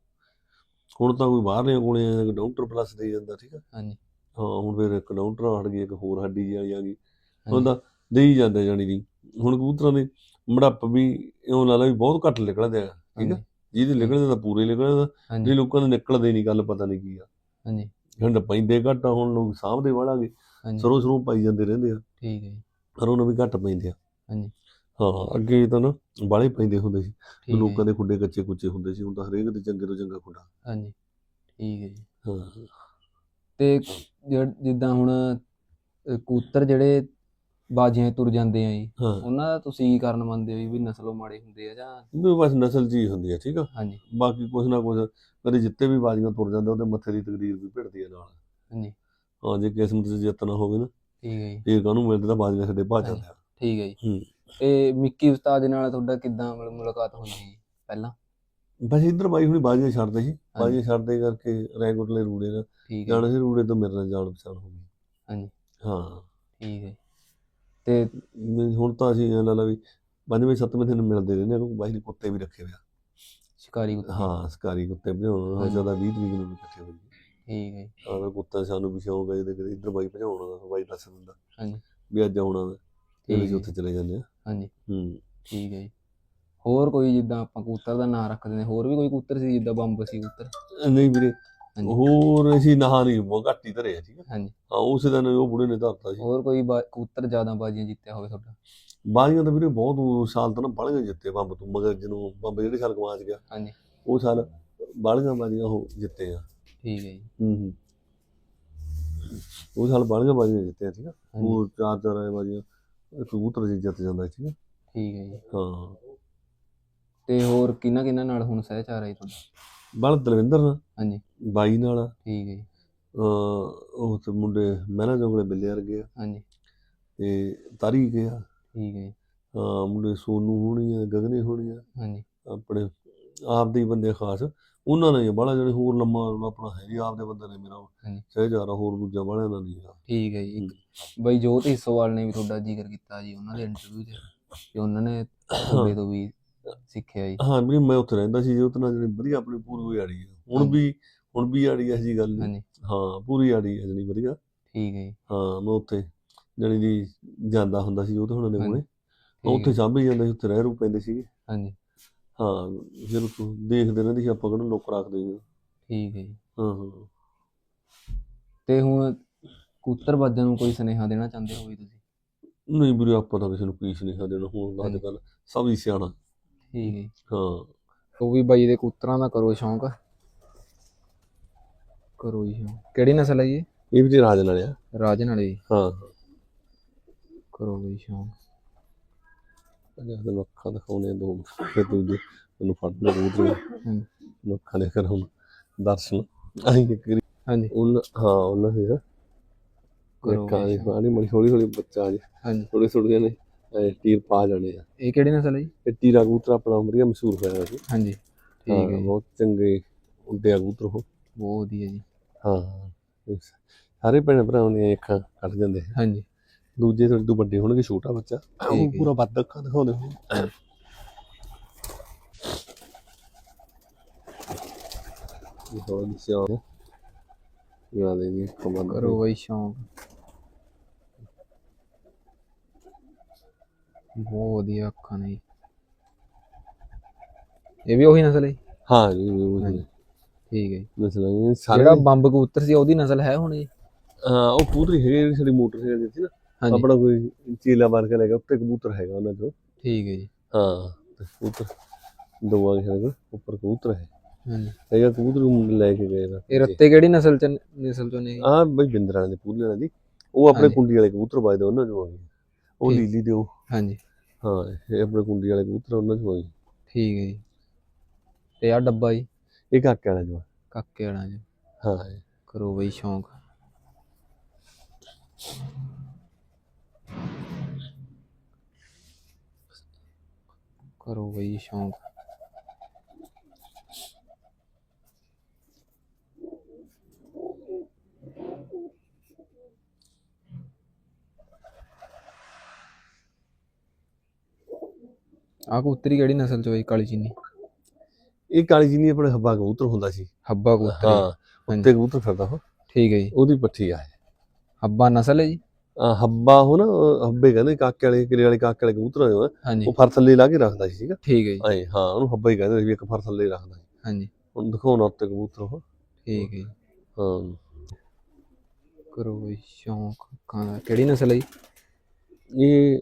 ਹੁਣ ਤਾਂ ਕੋਈ ਬਾਹਰਲੇ ਕੋਲੇ ਆ ਡਾਕਟਰ ਪਲੱਸ ਦੇ ਜਾਂਦਾ ਠੀਕ ਆ ਹਾਂਜੀ। ਹਾਂ ਹੁਣ ਫਿਰ ਇੱਕ ਡਾਕਟਰ ਹਟ ਗਈ ਇੱਕ ਹੋਰ ਹੱਡੀ ਵਾਲੀ ਆ ਗਈ। ਹੁਣ ਤਾਂ ਦੇਈ ਜਾਂਦੇ ਜਾਣੀ ਦੀ ਹੁਣ ਕਬੂਤਰਾਂ ਦੇ ਮੜੱਪ ਵੀ ਇਉਂ ਲਾ ਲਾ ਵੀ ਬਹੁਤ ਘੱਟ ਨਿਕਲਦੇ ਆ ਠੀਕ ਹਾਂਜੀ। ਜਿਹਦੇ ਨਿਕਲਦੇ ਤਾਂ ਪੂਰੇ ਨਿਕਲਦੇ ਜੇ ਲੋਕਾਂ ਦੇ ਨਿਕਲਦੇ ਨਹੀਂ ਗੱਲ ਪਤਾ ਨਹੀਂ ਕੀ ਆ। ਹਾਂਜੀ। ਹੰਡ ਪੈਂਦੇ ਘੱਟ ਹੁਣ ਲੋਕ ਸਾਹਮਣੇ ਵਾਲਾਂਗੇ। ਸਰੋਂ ਸਰੋਂ ਪਾਈ ਜਾਂਦੇ ਰਹਿੰਦੇ ਆ। ਠੀਕ ਹੈ ਜੀ। ਪਰ ਉਹਨਾਂ ਵੀ ਘੱਟ ਪੈਂਦੇ ਆ। ਹਾਂਜੀ। ਹਾਂ ਅੱਗੇ ਤਾਂ ਨਾ ਬਾਲੇ ਪੈਂਦੇ ਹੁੰਦੇ ਸੀ। ਲੋਕਾਂ ਦੇ ਖੁੱਡੇ ਕੱਚੇ ਕੁੱਚੇ ਹੁੰਦੇ ਸੀ ਹੁਣ ਤਾਂ ਹਰੇਕ ਦੇ ਚੰਗੇ ਤੋਂ ਚੰਗਾ ਖੁੱਡਾ। ਹਾਂਜੀ ਠੀਕ ਹੈ ਜੀ। ਹਾਂ। ਤੇ ਜਿੱਦਾਂ ਹੁਣ ਅਹ, ਕਬੂਤਰ ਜਿਹੜੇ ਬਾਜੀਆਂ ਤੁਰ ਜਾਂਦੇ ਆ ਜੀ ਉਹਨਾਂ ਦਾ ਤੁਸੀਂ ਕੀ ਕਾਰਨ ਮੰਨਦੇ ਹੋ ਵੀ ਨਸਲੋਂ ਮਾੜੇ ਹੁੰਦੇ ਆ ਜਾਂ ਇਹ ਬਸ ਨਸਲ ਜੀ ਹੁੰਦੀ ਆ ਠੀਕ ਆ? ਹਾਂਜੀ। ਬਾਕੀ ਕੁਛ ਨਾ ਕੁਛ ਕਦੇ ਜਿੱਤੇ ਵੀ ਬਾਜ਼ੀਆਂ ਤੁਰ ਜਾਂਦੇ ਉਹਦੇ ਮੱਥੇ ਦੀ ਤਕਦੀਰ ਵੀ ਭਿੜਦੀ ਆ ਨਾਲ। ਹਾਂਜੀ। ਹਾਂ ਜੇ ਕਿਸਮਤ 'ਚ ਜਿੱਤ ਨਾ ਹੋਵੇ ਨਾ ਠੀਕ ਹੈ ਜੀ। ਫੇਰ ਕਾਹਨੂੰ ਮਿਲਦੇ ਤਾਂ ਬਾਜ਼ੀਆਂ ਸਾਡੇ ਹਾਂਜੀ। ਜਾਂਦੇ ਆ। ਠੀਕ ਹੈ ਜੀ। ਹੂੰ। ਤੇ ਮਿੱਕੀ ਉਸਤਾਦ ਨਾਲ ਤੁਹਾਡਾ ਕਿੱਦਾਂ ਮਤਲਬ ਮੁਲਾਕਾਤ ਹੁੰਦੀ ਜੀ ਪਹਿਲਾਂ? ਬਸ ਇੱਧਰ ਬਾਈ ਹੁਣੀ ਬਾਜ਼ੀਆਂ ਛੱਡਦੇ ਸੀ। ਬਾਜ਼ੀਆਂ ਛੱਡਦੇ ਕਰਕੇ ਰੈਗੂਲਰ ਰੂੜੇ ਨਾਲ। ਠੀਕ ਹੈ ਜਾਣ ਸੀ ਰੂੜੇ ਤੋਂ ਮੇਰੇ ਨਾਲ ਜਾਣ ਪਛਾਣ ਹੋ ਗਈ। ਹਾਂਜੀ। ਹਾਂ। ਠੀਕ ਹੈ। ਤੇ ਮੈਂ- ਹੁਣ ਤਾਂ ਅਸੀਂ ਲਾ ਲਾ ਵੀ ਪੰਜਵੇਂ ਸੱਤਵੇਂ ਦਿਨ ਮਿਲਦੇ ਰਹਿੰਦੇ ਆ ਕਿਉਂਕਿ ਬਾਈ ਨੇ ਕੁੱਤੇ ਵੀ ਰੱਖੇ ਹੋਏ ਆ। ਸ਼ਿਕਾਰੀ ਕੁੱਤੇ। ਹਾਂ ਸਕਾਰੀ ਕੁੱਤੇ ਭਜਾਉਣ ਹੋ ਹਾਂਜੀ। ਜ਼ਿਆਦਾ 20 ਤਰੀਕ ਨੂੰ ਵੀ ਇਕੱਠੇ ਹੋਏ। ਠੀਕ ਹੈ ਆਹ ਕੁੱਤਾ ਸਾਨੂੰ ਵੀ ਸ਼ੌਂਕ ਹੈ ਜਿਹਦੇ ਕਦੇ ਇੱਧਰ ਬਾਈ ਭਜਾਉਣ ਦਾ ਬਾਈ ਦੱਸ ਦਿੰਦਾ ਹਾਂਜੀ। ਵੀ ਅੱਜ ਆਉਣਾ ਠੀਕ ਹੈ। ਉੱਥੇ ਚਲੇ ਜਾਂਦੇ ਆ। ਹਾਂਜੀ। ਹੂੰ। ਠੀਕ ਹੈ ਜੀ। ਹੋਰ ਕੋਈ ਜਿੱਦਾਂ ਆਪਾਂ ਕਬੂਤਰ ਦਾ ਨਾਂ ਰੱਖ ਦਿੰਦੇ ਹੋਰ ਵੀ ਕੋਈ ਕਬੂਤਰ ਸੀ ਜਿੱਦਾਂ ਬੰਬ ਸੀ ਕਬੂਤਰ? ਨਹੀਂ ਵੀਰੇ ਹਾਂਜੀ। ਹੋਰ ਅਸੀਂ ਨਹਾ ਨਹੀਂ ਬਹੁਤ ਘੱਟ ਹੀ ਧਰੇ ਆ ਠੀਕ ਹਾਂਜੀ। ਹਾਂ ਉਸੇ ਦਿਨ ਉਹ ਬੁੜੇ ਨੇ ਧਰਤਾ ਸੀ। ਹੋਰ ਕੋਈ ਬਾ- ਕਬੂਤਰ ਜ਼ਿਆਦਾ ਬਾਜ਼ੀਆਂ ਜਿੱਤਿਆ ਹੋਵੇ ਤੁਹਾਡਾ? ਬਾਜ਼ੀਆਂ ਤਾਂ ਵੀਰੇ ਬਹੁਤ ਉਹ ਸਾਲ ਤਾਂ ਨਾ ਬਾਲੀਆਂ ਜਿੱਤੇ ਬੰਬ ਤੋਂ ਮਗਰ ਜਿਹਨੂੰ ਬੰਬ ਜਿਹੜੇ ਸਾਲ ਗਵਾਚ ਗਿਆ। ਹਾਂਜੀ। ਉਹ ਸਾਲ ਬਾਲੀਆਂ ਬਾਜ਼ੀਆਂ ਉਹ ਜਿੱਤੇ ਆ। ਠੀਕ ਹੈ ਜੀ। ਹੂੰ ਹੂੰ। ਉਹ ਸਾਲ ਬਾਲੀਆਂ ਬਾਜ਼ੀਆਂ ਜਿੱਤੇ ਆ ਠੀਕ ਆ ਹਾਂਜੀ। ਉਹ ਚਾਰ ਚਾਰ ਆਏ ਬਾਜ਼ੀਆਂ। ਕਬੂਤਰ ਜੀ ਜਿੱਤ ਜਾਂਦਾ ਆ ਠੀਕ ਹੈ ਜੀ। ਹਾਂ। ਤੇ ਹੋਰ ਕਿਹਨਾਂ ਕਿਹਨਾਂ ਨਾਲ ਹੁਣ ਸਹਿਚਾਰ ਜੀ ਤੁਹਾਡਾ? ਬਲ ਦਲਵਿੰਦਰ ਨਾਲ। ਹਾਂਜੀ। ਬਾਈ ਨਾਲ। ਆ, ਠੀਕ ਹੈ ਜੀ। ਅਹ ਉਹ ਤੇ ਮੁੰਡੇ ਮਹਿਲਾ ਜੋਗਲੇ ਬਿੱਲੇ ਵਰਗੇ ਆ। ਹਾਂਜੀ। ਤੇ ਤਾਰੀ ਗਏ ਆ। ਠੀਕ ਹੈ ਜੀ। ਹਾਂ ਮੁੰਡੇ ਸੋਨੂ ਹੋਣੀ ਆ ਗਗਨੇ ਹੋਣੀ ਆ। ਹਾਂਜੀ। ਆਪਣੇ ਆਪ ਦੇ ਹੀ ਬੰਦੇ ਖਾਸ। ਉਹਨਾਂ ਨੇ ਬਾਹਲਾ ਜਿਹੜੇ ਹੋਰ ਲੰਮਾ ਆਪਣਾ ਹੈ ਨਹੀਂ ਆਪ ਦੇ ਬੰਦੇ ਨੇ ਮੇਰਾ ਹਾਂਜੀ। ਸਹਿਜਾਰਾ ਹੋਰ ਦੂਜਾ ਬਾਹਲਿਆਂ ਦਾ ਨਹੀਂ ਠੀਕ ਹੈ ਜੀ ਬਈ ਜੋਤ ਹਿੱਸੋਵਾਲ ਨੇ ਵੀ ਤੁਹਾਡਾ ਜ਼ਿਕਰ ਕੀਤਾ ਜੀ ਉਹਨਾਂ ਦੇ ਇੰਟਰਵਿਊ 'ਚ ਕਿ ਉਹਨਾਂ ਨੇ ਤੁਹਾਡੇ ਤੋਂ ਵੀ ਸਿੱਖਿਆ ਜੀ। ਹਾਂ ਵੀ ਮੈਂ ਉੱਥੇ ਰਹਿੰਦਾ ਸੀ ਜੇ ਉਹਦੇ ਨਾਲ ਜਿਹੜੀ ਵਧੀਆ ਆਪਣੀ ਪੂਰੀ ਆੜੀ ਹੁਣ। ਵੀ ਹੁਣ ਵੀ ਆੜੀ ਐ ਜੀ। ਗੱਲ ਹਾਂ ਪੂਰੀ ਆੜੀ ਐ ਜਿਹੜੀ ਵਧੀਆ। ਠੀਕ ਹੈ ਜੀ। ਹਾਂ ਮੈਂ ਉੱਥੇ ਜਾਣੀ ਦੀ ਜਾਂਦਾ ਹੁੰਦਾ ਸੀ ਉਹ ਤਾਂ ਉਹਨਾਂ ਦੇ ਕੋਲੇ। ਉੱਥੇ ਹੈ, ਸਾਂਭੀ ਜਾਂਦਾ ਸੀ ਉੱਥੇ ਰਹਿ ਰੂ ਪੈਂਦੇ ਸੀਗੇ। ਹਾਂਜੀ। ਹਾਂ ਉੱਥੋਂ ਦੇਖਦੇ ਰਹਿੰਦੇ ਸੀ ਆਪਾਂ ਕਿਹਨੂੰ ਲੋਕ ਰੱਖਦੇ ਸੀ। ਠੀਕ ਹੈ ਜੀ। ਹਾਂ ਹਾਂ। ਤੇ ਹੁਣ ਕਬੂਤਰ ਬਾਜ਼ਾਂ ਨੂੰ ਕੋਈ ਸੁਨੇਹਾ ਦੇਣਾ ਚਾਹੁੰਦੇ ਹੋ ਵੀ ਤੁਸੀਂ? ਨਹੀਂ ਵੀਰੇ ਆਪਾਂ ਤਾਂ ਕਿਸੇ ਨੂੰ ਪੀਸ ਨਹੀਂ ਸਕਦੇ ਹੁਣ ਅੱਜ। ਕੱਲ ਸਭ ਹੀ ਸਿਆਣਾ। ਠੀਕ ਹੈ ਜੀ। ਹਾਂ। ਉਹ ਵੀ ਬਾਈ ਦੇ ਕਬੂਤਰਾਂ ਦਾ ਕਰੋ ਸ਼ੌਂਕ। ਕਰੋ ਜੀ ਸ਼ੌਂਕ। ਕਿਹੜੀ ਨਸਲ ਹੈ ਜੀ ਇਹ? ਇਹ ਵੀ ਤੇ ਰਾਜ ਨਾਲ ਆ। ਰਾਜਨ ਵਾਲੀ ਜੀ। ਹਾਂ। ਕਰੋ ਬਈ ਸ਼ੌਂਕ। ਅਜਾ ਤੇ ਅੱਖਾਂ ਦਿਖਾਉਣੇ ਦੋ ਫਿਰ ਦੂਜੇ ਮੈਨੂੰ ਫੜ ਲੈ ਕਬੂਤਰ ਹਾਂਜੀ। ਅੱਖਾਂ ਦੇ ਕਰ ਹੁਣ ਦਰਸ਼ਨ। ਆਈ ਵਾਰੀ ਹਾਂਜੀ। ਉਹਨਾਂ ਹਾਂ ਉਹਨਾਂ ਦੇ ਨਾ। ਕਰੋ ਅੱਖਾਂ ਬਈ। ਦੀ ਸ਼ੌਂਕ। ਮਾੜੀ ਹੌਲੀ ਹੌਲੀ ਬੱਚਾ ਆ ਜੇ। ਹਾਂਜੀ। ਥੋੜੇ ਥੋੜੇ ਨੇ ਟੀਰ ਪਾ ਜਾਣੇ ਆ। ਇਹ ਕਿਹੜੀ ਨਸਲ ਹੈ ਜੀ? ਇਹ ਟੀਰਾ ਕਬੂਤਰ ਆਪਣਾ ਵਧੀਆ ਮਸ਼ਹੂਰ ਹੋਇਆ ਸੀ। ਹਾਂਜੀ। ਠੀਕ ਹਾਂ, ਹੈ ਬਹੁਤ ਚੰਗੇ ਉੱਡਿਆ ਕਬੂਤਰ ਉਹ। ਬਹੁਤ ਵਧੀਆ ਜੀ। ਹਾਂ। ਸਾਰੇ ਭੈਣ ਭਰਾਵਾਂ ਦੀਆਂ ਅੱਖਾਂ ਕੱਢ ਜਾਂਦੇ। ਹਾਂਜੀ। ਦੂਜੇ ਥੋੜੇ ਤੋਂ ਵੱਡੇ ਹੋਣਗੇ ਛੋਟਾ ਬੱਚਾ ਉਹ ਹੈ। ਪੂਰਾ ਵੱਧ ਅੱਖਾਂ ਦਿਖਾਉਂਦੇ ਹੋਣ ਇਹ ਹੋਰ ਨਿਸ਼ਾਨ ਯਾਦ ਹੈ ਜੀ ਕਮਾਂਡ ਕਰੋ ਬਈ ਸ਼ੌਂਕ ਬਹੁਤ ਵਧੀਆ ਅੱਖਾਂ ਨੇ। ਇਹ ਵੀ ਉਹੀ ਨਸਲ ਹੈ? ਹਾਂ ਜੀ ਉਹ ਠੀਕ ਹੈ ਜੀ। ਮਸਲਾ ਇਹ ਸਾਰੇ ਜਿਹੜਾ ਬੰਬ ਕਬੂਤਰ ਸੀ ਉਹਦੀ ਨਸਲ ਹੈ ਹੁਣ ਜੀ ਹਾਂ ਉਹ ਹੀ ਹੈਗੇ ਜਿਹੜੀ ਸਾਡੀ ਮੋਟਰਸਾਈਕਲ ਦਿੱਤੀ ਨਾ ਹਾਂਜੀ। ਆਪਣਾ ਕੋਈ ਚੀਲਾ ਮਾਰ ਕੇ ਲੈ ਗਿਆ ਉੱਤੇ ਕਬੂਤਰ ਹੈਗਾ ਉਹਨਾਂ ਚੋਂ। ਠੀਕ ਹੈ ਜੀ। ਹਾਂ ਤੇ ਕਬੂਤਰ ਦੋਵਾਂ ਦੇ ਹੈਗੇ ਉੱਪਰ ਕਬੂਤਰ ਹੈ। ਹਾਂਜੀ। ਹੈਗਾ ਕਬੂਤਰ ਨੂੰ ਲੈ ਕੇ ਗਏ ਨਾ। ਇਹ ਰੱਤੇ ਕਿਹੜੀ ਨਸਲ ਚ ਨਸਲ ਚੋਂ ਨੇ? ਆ ਬਈ ਬਿੰਦਰਾਂ ਦੇ ਪੂਲਿਆਂ ਦੀ ਉਹ ਆਪਣੇ। ਕੁੰਡੀ ਵਾਲੇ ਕਬੂਤਰ ਵੱਜਦੇ ਉਹਨਾਂ ਚੋਂ ਆ ਉਹ। ਲੀਲੀ ਦੇ ਉਹ ਹਾਂਜੀ। ਹਾਂ ਇਹ ਆਪਣੇ ਕੁੰਡੀ ਵਾਲੇ ਕਬੂਤਰ ਉਹਨਾਂ ਚੋਂ ਆ ਠੀਕ ਹੈ ਜੀ। ਤੇ ਆ ਡੱਬਾ ਜੀ? ਇਹ ਕਾਕੇ ਵਾਲਾ ਜੋ ਆ। ਕਾਕੇ ਵਾਲਾ ਜੀ ਹਾਂ। ਕਰੋ ਬਈ ਸ਼ੌਂਕ। ਕਰੋ ਬਈ ਸ਼ੌਂਕ ਆ ਕਬੂਤਰੀ ਕਿਹੜੀ ਨਸਲ ਚ ਹੋਈ ਕਾਲੀ ਚੀਨੀ? ਇਹ ਕਾਲੀ ਨਹੀਂ ਆਪਣੇ ਹੱਬਾ ਕਬੂਤਰ ਹੁੰਦਾ ਸੀ। ਹੱਬਾ ਕਬੂਤਰੀ। ਹਾਂ ਉੱਤੇ ਕਬੂਤਰ ਫਿਰਦਾ ਉਹ। ਠੀਕ ਹੈ ਜੀ। ਉਹਦੀ ਪੱਠੀ ਆ ਇਹ। ਹੱਬਾ ਨਸਲ ਹੈ ਜੀ? ਹੱਬਾ ਉਹ ਨਾ ਹੱਬੇ ਕਹਿੰਦੇ ਕਾਕੇ ਵਾਲੇ ਕਿਲੇ ਵਾਲੇ ਕਾਕੇ ਵਾਲੇ ਕਬੂਤਰ ਹਾਂਜੀ। ਉਹ ਫਰ ਥੱਲੇ ਲਾ ਕੇ ਰੱਖਦਾ ਸੀ ਠੀਕ ਆ? ਠੀਕ ਹੈ ਜੀ। ਹਾਂ ਉਹਨੂੰ ਹੱਬਾ ਹੀ ਕਹਿੰਦੇ ਸੀ ਵੀ ਇੱਕ ਫਰ ਥੱਲੇ ਰੱਖਦਾ ਸੀ। ਹਾਂਜੀ। ਹੁਣ ਦਿਖਾਉਣਾ ਉੱਤੇ ਕਬੂਤਰ ਉਹ। ਠੀਕ ਹੈ ਹਾਂ। ਕਰੋ ਬਈ ਸ਼ੌਂਕ ਦਾ ਕਿਹੜੀ ਨਸਲ ਹੈ ਜੀ? ਇਹ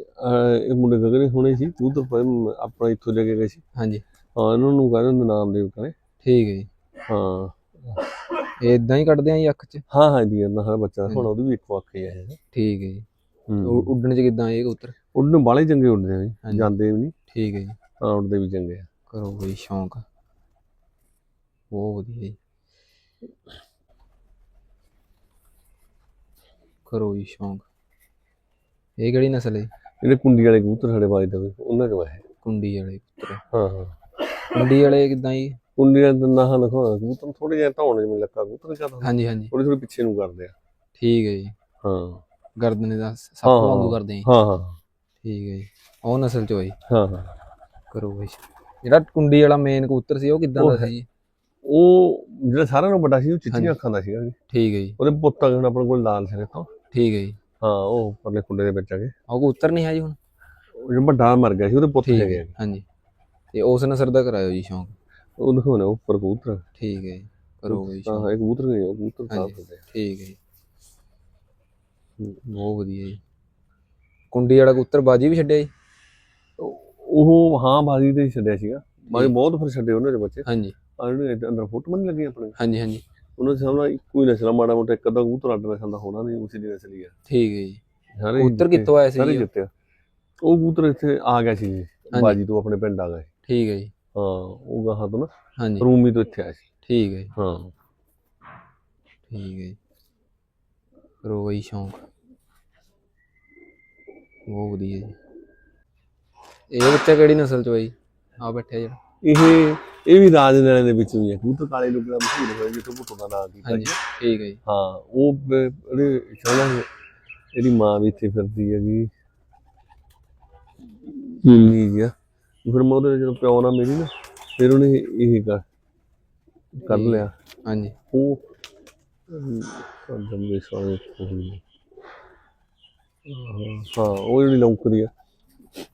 ਇਹ ਮੁੰਡੇ ਗਗਨੇ ਹੋਣੇ ਸੀ ਕਬੂਤਰ ਪਰ ਆਪਣਾ ਇੱਥੋਂ ਲੈ ਕੇ ਗਏ ਸੀ। ਹਾਂਜੀ। ਹਾਂ ਇਹਨਾਂ ਨੂੰ ਕਹਿੰਦੇ ਹੁੰਦੇ ਨਾਮਦੇਵ ਕਰੇ ਠੀਕ ਹੈ ਜੀ। ਹਾਂ। ਇਦਾਂ ਹੀ ਕੱਢਦੇ ਆ ਜੀ ਅੱਖ 'ਚ? ਹਾਂ ਹਾਂ ਦੀ ਨਾ ਹਰ ਬੱਚਾ। ਹੁਣ। ਉਹਦੀ ਵੀ ਇੱਕੋ ਅੱਖ ਹੀ ਹੈ ਠੀਕ ਹੈ ਜੀ। ਹੂੰ। ਉ- ਉੱਡਣ 'ਚ ਕਿਦਾਂ ਇਹ ਕਬੂਤਰ? ਉੱਡਣ ਵਾਲੇ ਚੰਗੇ ਉੱਡਦੇ ਆ ਜੀ। ਜਾਂਦੇ ਵੀ ਨਹੀਂ। ਠੀਕ ਹੈ ਜੀ। ਹਾਂ ਉੱਡਦੇ ਵੀ ਚੰਗੇ ਆ। ਕਰੋ ਬਈ ਸ਼ੌਂਕ। ਬਹੁਤ ਵਧੀਆ ਜੀ। ਕਰੋ ਜੀ ਸ਼ੌਂਕ। ਇਹ ਕਿਹੜੀ ਨਸਲ ਹੈ? ਜੀ? ਜਿਹੜੇ ਕੁੰਡੀ ਵਾਲੇ ਕਬੂਤਰ ਸਾਡੇ ਦੇ ਉਹਨਾਂ ਚੋਂ ਹੈ। ਕੁੰਡੀ ਵਾਲੇ ਕਬੂਤਰ। ਹਾਂ ਹਾਂ। ਕੁੰਡੀ ਵਾਲੇ ਕਿਦਾਂ ਜੀ? ਕੁੰਡੀ ਵਾਲੇ ਦਾ ਨਾ ਦਿਖਾਉਣਾ ਕਬੂਤਰ ਥੋੜੇ ਜਿਹਾ ਧੌਣ ਜਿਵੇਂ ਲੱਗਾ ਕਬੂਤਰ ਕਰਦਾ ਹਾਂਜੀ ਹਾਂਜੀ। ਥੋੜੀ ਥੋੜੀ ਪਿੱਛੇ ਨੂੰ ਕਰਦੇ ਆ। ਠੀਕ ਹੈ ਜੀ। ਹਾਂ। ਗਰਦਨੇ ਦਾ ਸੱਪ ਹਾਂ, ਵਾਂਗੂ। ਕਰਦੇ ਆ। ਹਾਂ ਹਾਂ। ਠੀਕ ਹੈ ਜੀ। ਉਹ ਨਸਲ 'ਚ ਹੋਈ ਹਾਂ ਹਾਂ। ਕਰੋ ਬਈ। ਜਿਹੜਾ ਕੁੰਡੀ ਵਾਲਾ ਮੇਨ ਕਬੂਤਰ ਸੀ ਉਹ ਕਿਦਾਂ ਉਹ ਦਾ ਸੀ ਜੀ? ਉਹ ਜਿਹੜਾ ਸਾਰਿਆਂ ਨਾਲੋਂ ਵੱਡਾ ਸੀ ਉਹ ਹਾਂਜੀ। ਚਿੱਟੀਆਂ ਅੱਖਾਂ ਦਾ ਸੀਗਾ ਜੀ। ਠੀਕ ਹੈ ਜੀ। ਉਹਦੇ ਪੁੱਤ ਅਗਨ ਆਪਣੇ ਕੋਲ ਲਾਲ ਸਿਰੇ ਤੋਂ। ਠੀਕ ਹੈ ਜੀ। ਹਾਂ ਉਹ ਪਰਲੇ ਕੁੰਡੇ ਦੇ ਵਿੱਚ ਆ ਗਏ। ਉਹ ਕਬੂਤਰ ਨਹੀਂ ਹੈ ਜੀ ਹੁਣ? ਉਹ ਜਿਹੜਾ ਵੱਡਾ ਮਰ ਗਿਆ ਸੀ ਉਹਦੇ ਪੁੱਤ ਠੀਕ ਹੈਗੇ ਹੈ ਆ। ਹਾਂਜੀ। ਤੇ ਉਸ ਨਸਰ ਦਾ ਕਰਾਇਓ ਜੀ ਸ਼ੌਂਕ। ਉਹ ਦਿਖਾਉਣਾ ਉੱਪਰ ਕਬੂਤਰ। ਠੀਕ ਹੈ ਜੀ ਕਰੋ ਬਈ ਹਾਂ ਇਹ ਕਬੂਤਰ ਨਹੀਂ ਉਹ ਕਬੂਤਰ ਸਾਫ਼। ਹੁੰਦੇ ਠੀਕ ਹੈ ਜੀ। ਬਹੁਤ ਵਧੀਆ ਜੀ। ਕੁੰਡੀ ਵਾਲਾ ਕਬੂਤਰ ਬਾਜੀ ਵੀ ਛੱਡਿਆ ਜੀ? ਉਹ ਹਾਂ ਬਾਜੀ ਤੇ ਛੱਡਿਆ ਸੀਗਾ। ਠੀਕ। ਬਹੁਤ ਫਿਰ ਛੱਡੇ ਉਹਨਾਂ ਦੇ ਬੱਚੇ। ਹਾਂਜੀ। ਇਹਦੇ ਅੰਦਰ ਫੋਟੋ ਨਹੀਂ ਲੱਗੀ ਆਪਣੇ। ਹਾਂਜੀ ਹਾਂਜੀ। ਉਹਨਾਂ ਦੇ ਸਾਹਮਣੇ ਇੱਕੋ ਹੀ ਨਸਲ ਮਾੜਾ ਮੋਟਾ ਇੱਕ ਅੱਧਾ ਕਬੂਤਰ ਅੱਡ ਨਸਲ ਦਾ ਹੋਣਾ ਨਹੀਂ ਉਸੇ ਦੀ ਨਸਲ ਹੀ ਆ। ਠੀਕ ਹੈ ਜੀ। ਸਾਰੇ ਕਬੂਤਰ ਕਿੱਥੋਂ ਆਏ ਸੀ ਸਾਰੇ? ਜਿੱਤਿਆ ਉਹ? ਕਬੂਤਰ ਇੱਥੇ ਆ ਗਿਆ ਸੀ ਜੀ। ਬਾਜੀ ਤੋਂ ਆਪਣੇ ਪਿੰਡ ਆ ਗਏ। ਠੀਕ ਹੈ ਜੀ। ਹਾਂ ਉਹ ਗਾਹਾਂ ਤੋਂ ਨਾ। ਹਾਂਜੀ। ਰੂਮੀ ਤੋਂ ਇੱਥੇ ਆਇਆ ਸੀ। ਠੀਕ ਹੈ ਜੀ। ਹਾਂ। ਠੀਕ ਹੈ ਜੀ। ਕਰੋ ਬਈ ਸ਼ੌਂਕ। ਬਹੁਤ ਵਧੀਆ ਜੀ। ਇਹ ਬੱਚਾ ਕਿਹੜੀ ਨਸਲ ਚ ਹੋਈ ਆ ਬੈਠਿਆ ਜਿਹੜਾ। ਇਹ ਇਹ ਵੀ ਰਾਜਨਾਲੇ ਦੇ ਵਿੱਚੋਂ ਹੀ ਹੈ। ਕਬੂਤਰ ਕਾਲੇ ਲੋਕ ਦਾ ਮਸ਼ਹੂਰ ਹੋਇਆ ਜਿੱਥੋਂ ਭੁੱਟੋ ਦਾ ਨਾਮ ਕੀਤਾ ਹਾਂਜੀ ਜੀ ਠੀਕ ਹੈ ਜੀ। ਹਾਂ ਉਹ ਬ- ਚਾਹਣਾ ਇਹਦੀ ਮਾਂ ਵੀ ਇੱਥੇ ਫਿਰਦੀ ਹੈਗੀ। ਮਿਲਨੀ ਜੀ ਆ। ਫਿਰ ਮੈਂ ਉਹਦੇ ਜਦੋਂ ਪਿਓ ਨਾਲ ਮੇਰੀ ਨਾ ਫਿਰ ਉਹਨੇ ਇਹ ਕਰ ਕਰ। ਲਿਆ। ਹਾਂਜੀ। ਉਹ ਕਦਮ ਦੇ ਸਾਰੇ ਹਾਂ ਉਹ ਜਿਹੜੀ ਲੌਂਕਦੀ ਆ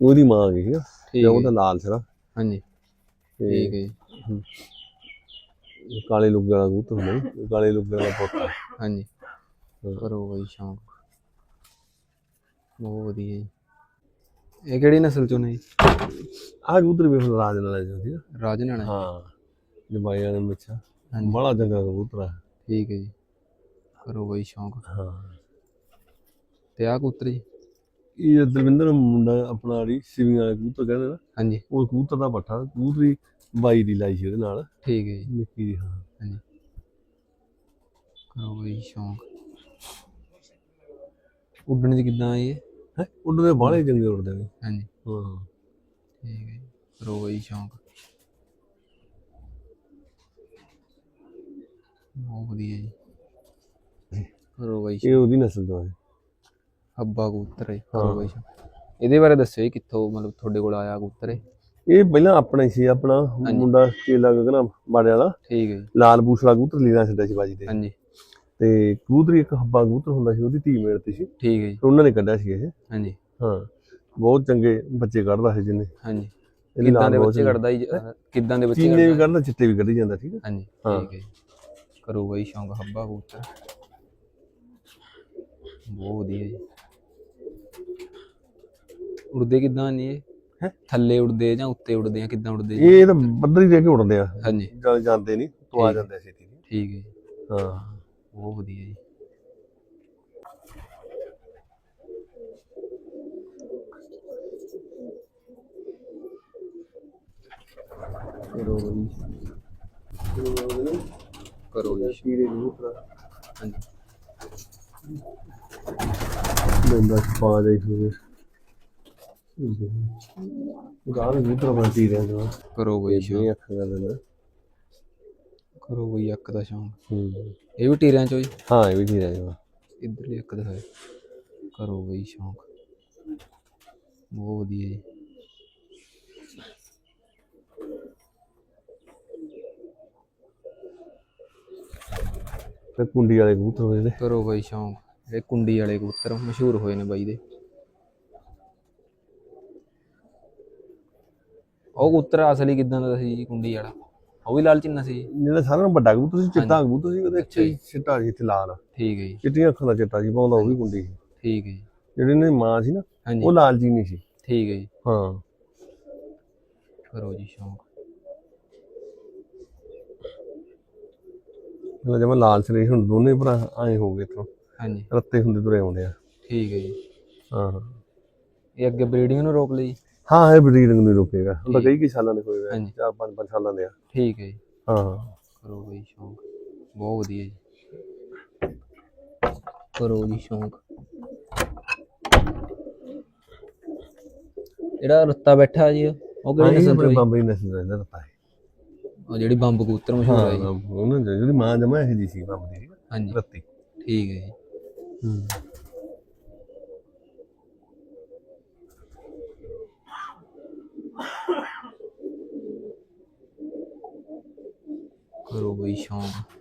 ਉਹਦੀ ਮਾਂ ਆ ਗਈ ਆ ਠੀਕ ਤੇ ਹੈ। ਉਹਦਾ ਲਾਲ ਸਿਰਾ। ਹਾਂਜੀ। ਠੀਕ ਹੈ ਜੀ। ਕਾਲੇ ਲੁੱਗੇ ਵਾਲਾ ਕਬੂਤਰ ਹੁੰਦਾ ਕਾਲੇ ਲੁੱਗੇ ਵਾਲਾ ਪੁੱਤ। ਹਾਂਜੀ। ਕਰੋ ਬਈ ਸ਼ੌਂਕ। ਬਹੁਤ ਵਧੀਆ ਜੀ। ਇਹ ਕਿਹੜੀ ਨਸਲ ਚੋਂ ਨੇ ਜੀ? ਆਹ ਕਬੂਤਰ ਵੀ ਰਾਜ ਨਾਲ ਜਾਂਦੀ ਆ। ਰਾਜਨ ਵਾਲਾ ਹਾਂ ਜਮਾਈ ਵਾਲੇ ਹਾਂਜੀ। ਬੜਾ ਚੰਗਾ ਕਬੂਤਰ ਆ। ਠੀਕ ਹੈ ਜੀ। ਕਰੋ ਬਈ ਸ਼ੌਂਕ। ਹਾਂ। ਤੇ ਆ ਕਬੂਤਰ ਜੀ? ਇਹ ਦਰਵਿੰਦਰ ਮੁੰਡਾ ਆਪਣਾ ਆੜੀ ਸਿਵਿੰਗ ਵਾਲਾ ਕਬੂਤਰ ਕਹਿੰਦੇ ਨਾ ਹਾਂਜੀ। ਉਹ ਕਬੂਤਰ ਦਾ ਪੱਠਾ ਕਬੂਤਰੀ ਬਾਈ ਦੀ ਲਾਈ ਸੀ ਉਹਦੇ ਨਾਲ। ਠੀਕ ਹੈ ਜੀ। ਨਿੱਕੀ ਦੀ ਹਾਂ। ਕਰੋ ਬਈ ਸ਼ੌਂਕ। ਉੱਡਣ ਚ ਕਿੱਦਾਂ ਇਹ? ਹੈ? ਉੱਡਦੇ ਬਾਹਲੇ ਚੰਗੇ ਉੱਡਦੇ ਨੇ। ਹਾਂਜੀ। ਹਾਂ। ਠੀਕ ਹੈ ਜੀ। ਕਰੋ ਬਈ ਸ਼ੌਂਕ। ਬਹੁਤ ਵਧੀਆ ਜੀ। ਕਰੋ ਬਈ ਇਹ ਉਹਦੀ ਨਸਲ ਤੋਂ ਹੈ। ਹੱਬਾ ਕਬੂਤਰ ਹੈ ਕਰੋ ਹਾਂ। ਸ਼ੌਂਕ। ਇਹਦੇ ਬਾਰੇ ਦੱਸਿਓ ਜੀ ਕਿੱਥੋਂ ਮਤਲਬ ਤੁਹਾਡੇ ਕੋਲ ਆਇਆ ਕਬੂਤਰ ਇਹ? ਇਹ ਪਹਿਲਾਂ ਆਪਣਾ ਹੀ ਸੀ ਆਪਣਾ ਮੁੰਡਾ ਚੇਲਾ ਗਗਨਾ ਬਾੜੇ ਵਾਲਾ। ਠੀਕ ਹੈ ਜੀ। ਲਾਲ ਬੂਸ ਵਾਲਾ ਕਬੂਤਰ ਲੀਨਾ ਛੱਡਿਆ ਸੀ ਬਾਜੀ ਤੇ। ਹਾਂਜੀ। ਤੇ ਕਬੂਤਰੀ ਇੱਕ ਹੱਬਾ ਕਬੂਤਰ ਹੁੰਦਾ ਸੀ ਉਹਦੀ ਧੀ ਮੇੜਤੀ ਸੀ। ਠੀਕ ਹੈ ਜੀ। ਉਹਨਾਂ ਨੇ ਕੱਢਿਆ ਸੀ ਇਹ। ਹਾਂਜੀ। ਹਾਂ ਬਹੁਤ ਚੰਗੇ ਬੱਚੇ ਕੱਢਦਾ ਸੀ ਜਿੰਨੇ ਹਾਂਜੀ। ਕਿੱਦਾਂ ਦੇ ਬੱਚੇ। ਕੱਢਦਾ ਜੀ ਕਿੱਦਾਂ ਦੇ ਬੱਚੇ ਚੀਨੇ ਵੀ ਕੱਢਦਾ? ਚਿੱਟੇ ਵੀ ਕੱਢੀ ਜਾਂਦਾ ਠੀਕ ਹੈ? ਹਾਂਜੀ। ਠੀਕ ਹੈ ਕਰੋ ਬਈ ਸ਼ੌਂਕ ਹੱਬਾ ਕਬੂਤਰ। ਬਹੁਤ ਵਧੀਆ ਜੀ। ਉੜਦੇ ਕਿੱਦਾਂ ਇਹ? ਹੈਂ? ਥੱਲੇ ਉੜਦੇ ਜਾਂ ਉੱਤੇ ਉੜਦੇ ਆ ਕਿੱਦਾਂ ਉੜਦੇ ਇਹ ਤਾਂ ਬੱਦਲ ਹੀ ਦੇ ਕੇ ਉੜਦੇ ਆ। ਹਾਂਜੀ। ਜਾਂਦੇ ਨਹੀਂ ਤੋਂ ਆ। ਜਾਂਦੇ ਸੀ ਠੀਕ ਹੈ ਜੀ। ਹਾਂ। ਬਹੁਤ ਵਧੀਆ ਜੀ। ਕਰੋ ਬਈ ਕਰੋ ਜੀ। ਕੀੜੇ ਕਬੂਤਰ ਹਾਂਜੀ। ਬੰਦਾ ਪਾ ਦੇ ਹੋਵੇ ਗਾਲ ਕਬੂਤਰ ਬਣਦੀ ਰਹਿੰਦਾ ਕਰੋ ਬਈ ਸ਼ੌਂਕ। ਅੱਖ ਨਾ। ਕਰੋ ਬਈ ਅੱਕ ਦਾ ਸ਼ੌਂਕ। ਹੂੰ। ਇਹ ਵੀ ਟੀਰਿਆਂ ਚੋਂ ਜੀ ਹਾਂ ਇਹ ਵੀ ਨਹੀਂ ਰਹਿੰਦਾ ਇੱਧਰਲੀ ਅੱਕ ਦਾ ਹੈ ਕਰੋ ਬਈ ਸ਼ੌਂਕ। ਬਹੁਤ ਵਧੀਆ ਜੀ। ਤੇ ਕੁੰਡੀ ਵਾਲੇ ਕਬੂਤਰ ਹੋਏ ਨੇ। ਕਰੋ ਬਈ ਸ਼ੌਂਕ। ਜਿਹੜੇ ਕੁੰਡੀ ਵਾਲੇ ਕਬੂਤਰ ਮਸ਼ਹੂਰ ਹੋਏ ਨੇ ਬਾਈ ਦੇ। ਉਹ ਕਬੂਤਰ ਅਸਲੀ ਕਿਦਾਂ ਦਾ ਸੀ ਜੀ ਕੁੰਡੀ ਵਾਲਾ? ਉਹ ਵੀ ਲਾਲ ਚਿੰਨਾ ਸੀ। ਜੀ? ਜਿਹੜਾ ਸਾਰਿਆਂ ਨਾਲੋਂ ਵੱਡਾ ਕਬੂਤਰ ਸੀ ਚਿੱਟਾ ਕਬੂਤਰ ਸੀ ਉਹਦੇ ਅੱਛਾ ਜੀ। ਚਿੱਟਾ ਸੀ ਇੱਥੇ ਲਾਲ। ਠੀਕ ਹੈ ਜੀ। ਚਿੱਟੀਆਂ ਅੱਖਾਂ ਦਾ ਚਿੱਟਾ ਸੀ ਪਾਉਂਦਾ ਉਹ ਵੀ ਕੁੰਡੀ ਸੀ। ਠੀਕ ਹੈ ਜੀ। ਜਿਹੜੀ ਨੇ ਮਾਂ ਸੀ ਨਾ ਹਾਂਜੀ। ਉਹ ਲਾਲ ਜੀ ਨਹੀਂ ਸੀ। ਠੀਕ ਹੈ ਜੀ। ਹਾਂ। ਕਰੋ ਜੀ ਸ਼ੌਂਕ। ਮਤਲਬ ਜਿਵੇਂ ਲਾਲ ਸਰੇ ਹੁਣ ਦੋਨੇ ਭਰਾ ਆਏ ਹੋ ਗਏ ਇੱਥੋਂ। ਹਾਂਜੀ। ਰੱਤੇ ਹੁੰਦੇ ਤੁਰੇ ਆਉਂਦੇ ਆ। ਠੀਕ ਹੈ ਜੀ। ਹਾਂ। ਇਹ ਅੱਗੇ ਬਰੀਡਿੰਗ ਨੂੰ ਰੋਕ ਲਈ। ਹਾਂ ਇਹ ਬਰੀਡਿੰਗ ਨੂੰ ਰੁਕੇਗਾ ਉਹ ਤਾਂ। ਕਈ ਕਈ ਸਾਲਾਂ ਦੇ ਹੋਏ ਹਾਂਜੀ। ਚਾਰ ਪੰਜ ਪੰਜ ਸਾਲਾਂ ਦੇ ਆ। ਠੀਕ ਹੈ ਜੀ। ਹਾਂ। ਹਾਂ ਕਰੋ ਬਈ ਸ਼ੌਂਕ। ਬਹੁਤ ਵਧੀਆ ਜੀ। ਕਰੋ ਜੀ ਸ਼ੌਂਕ। ਜਿਹੜਾ ਰੱਤਾ ਬੈਠਾ ਜੀ ਉਹ ਕਿਹੜੀ ਇਹ ਨਸਲ ਆਪਣੇ? ਬੰਬਈ ਨਸਲ ਦਾ ਇਹਦਾ ਰੱਤਾ ਹੈ। ਉਹ ਜਿਹੜੀ ਬੰਬ ਕਬੂਤਰ ਮਸ਼ਹੂਰ ਹੈ ਜੀ। ਹਾਂ ਉਹਨਾਂ ਦੀ ਜਿਹੜੀ ਮਾਂ ਜਮਾ ਇਹ ਜੀ ਸੀ ਬੰਬ ਦੀ। ਹਾਂਜੀ। ਰੱਤੀ। ਠੀਕ ਹੈ ਜੀ। ਕਰੋ ਬਈ ਸ਼ੌਂਕ।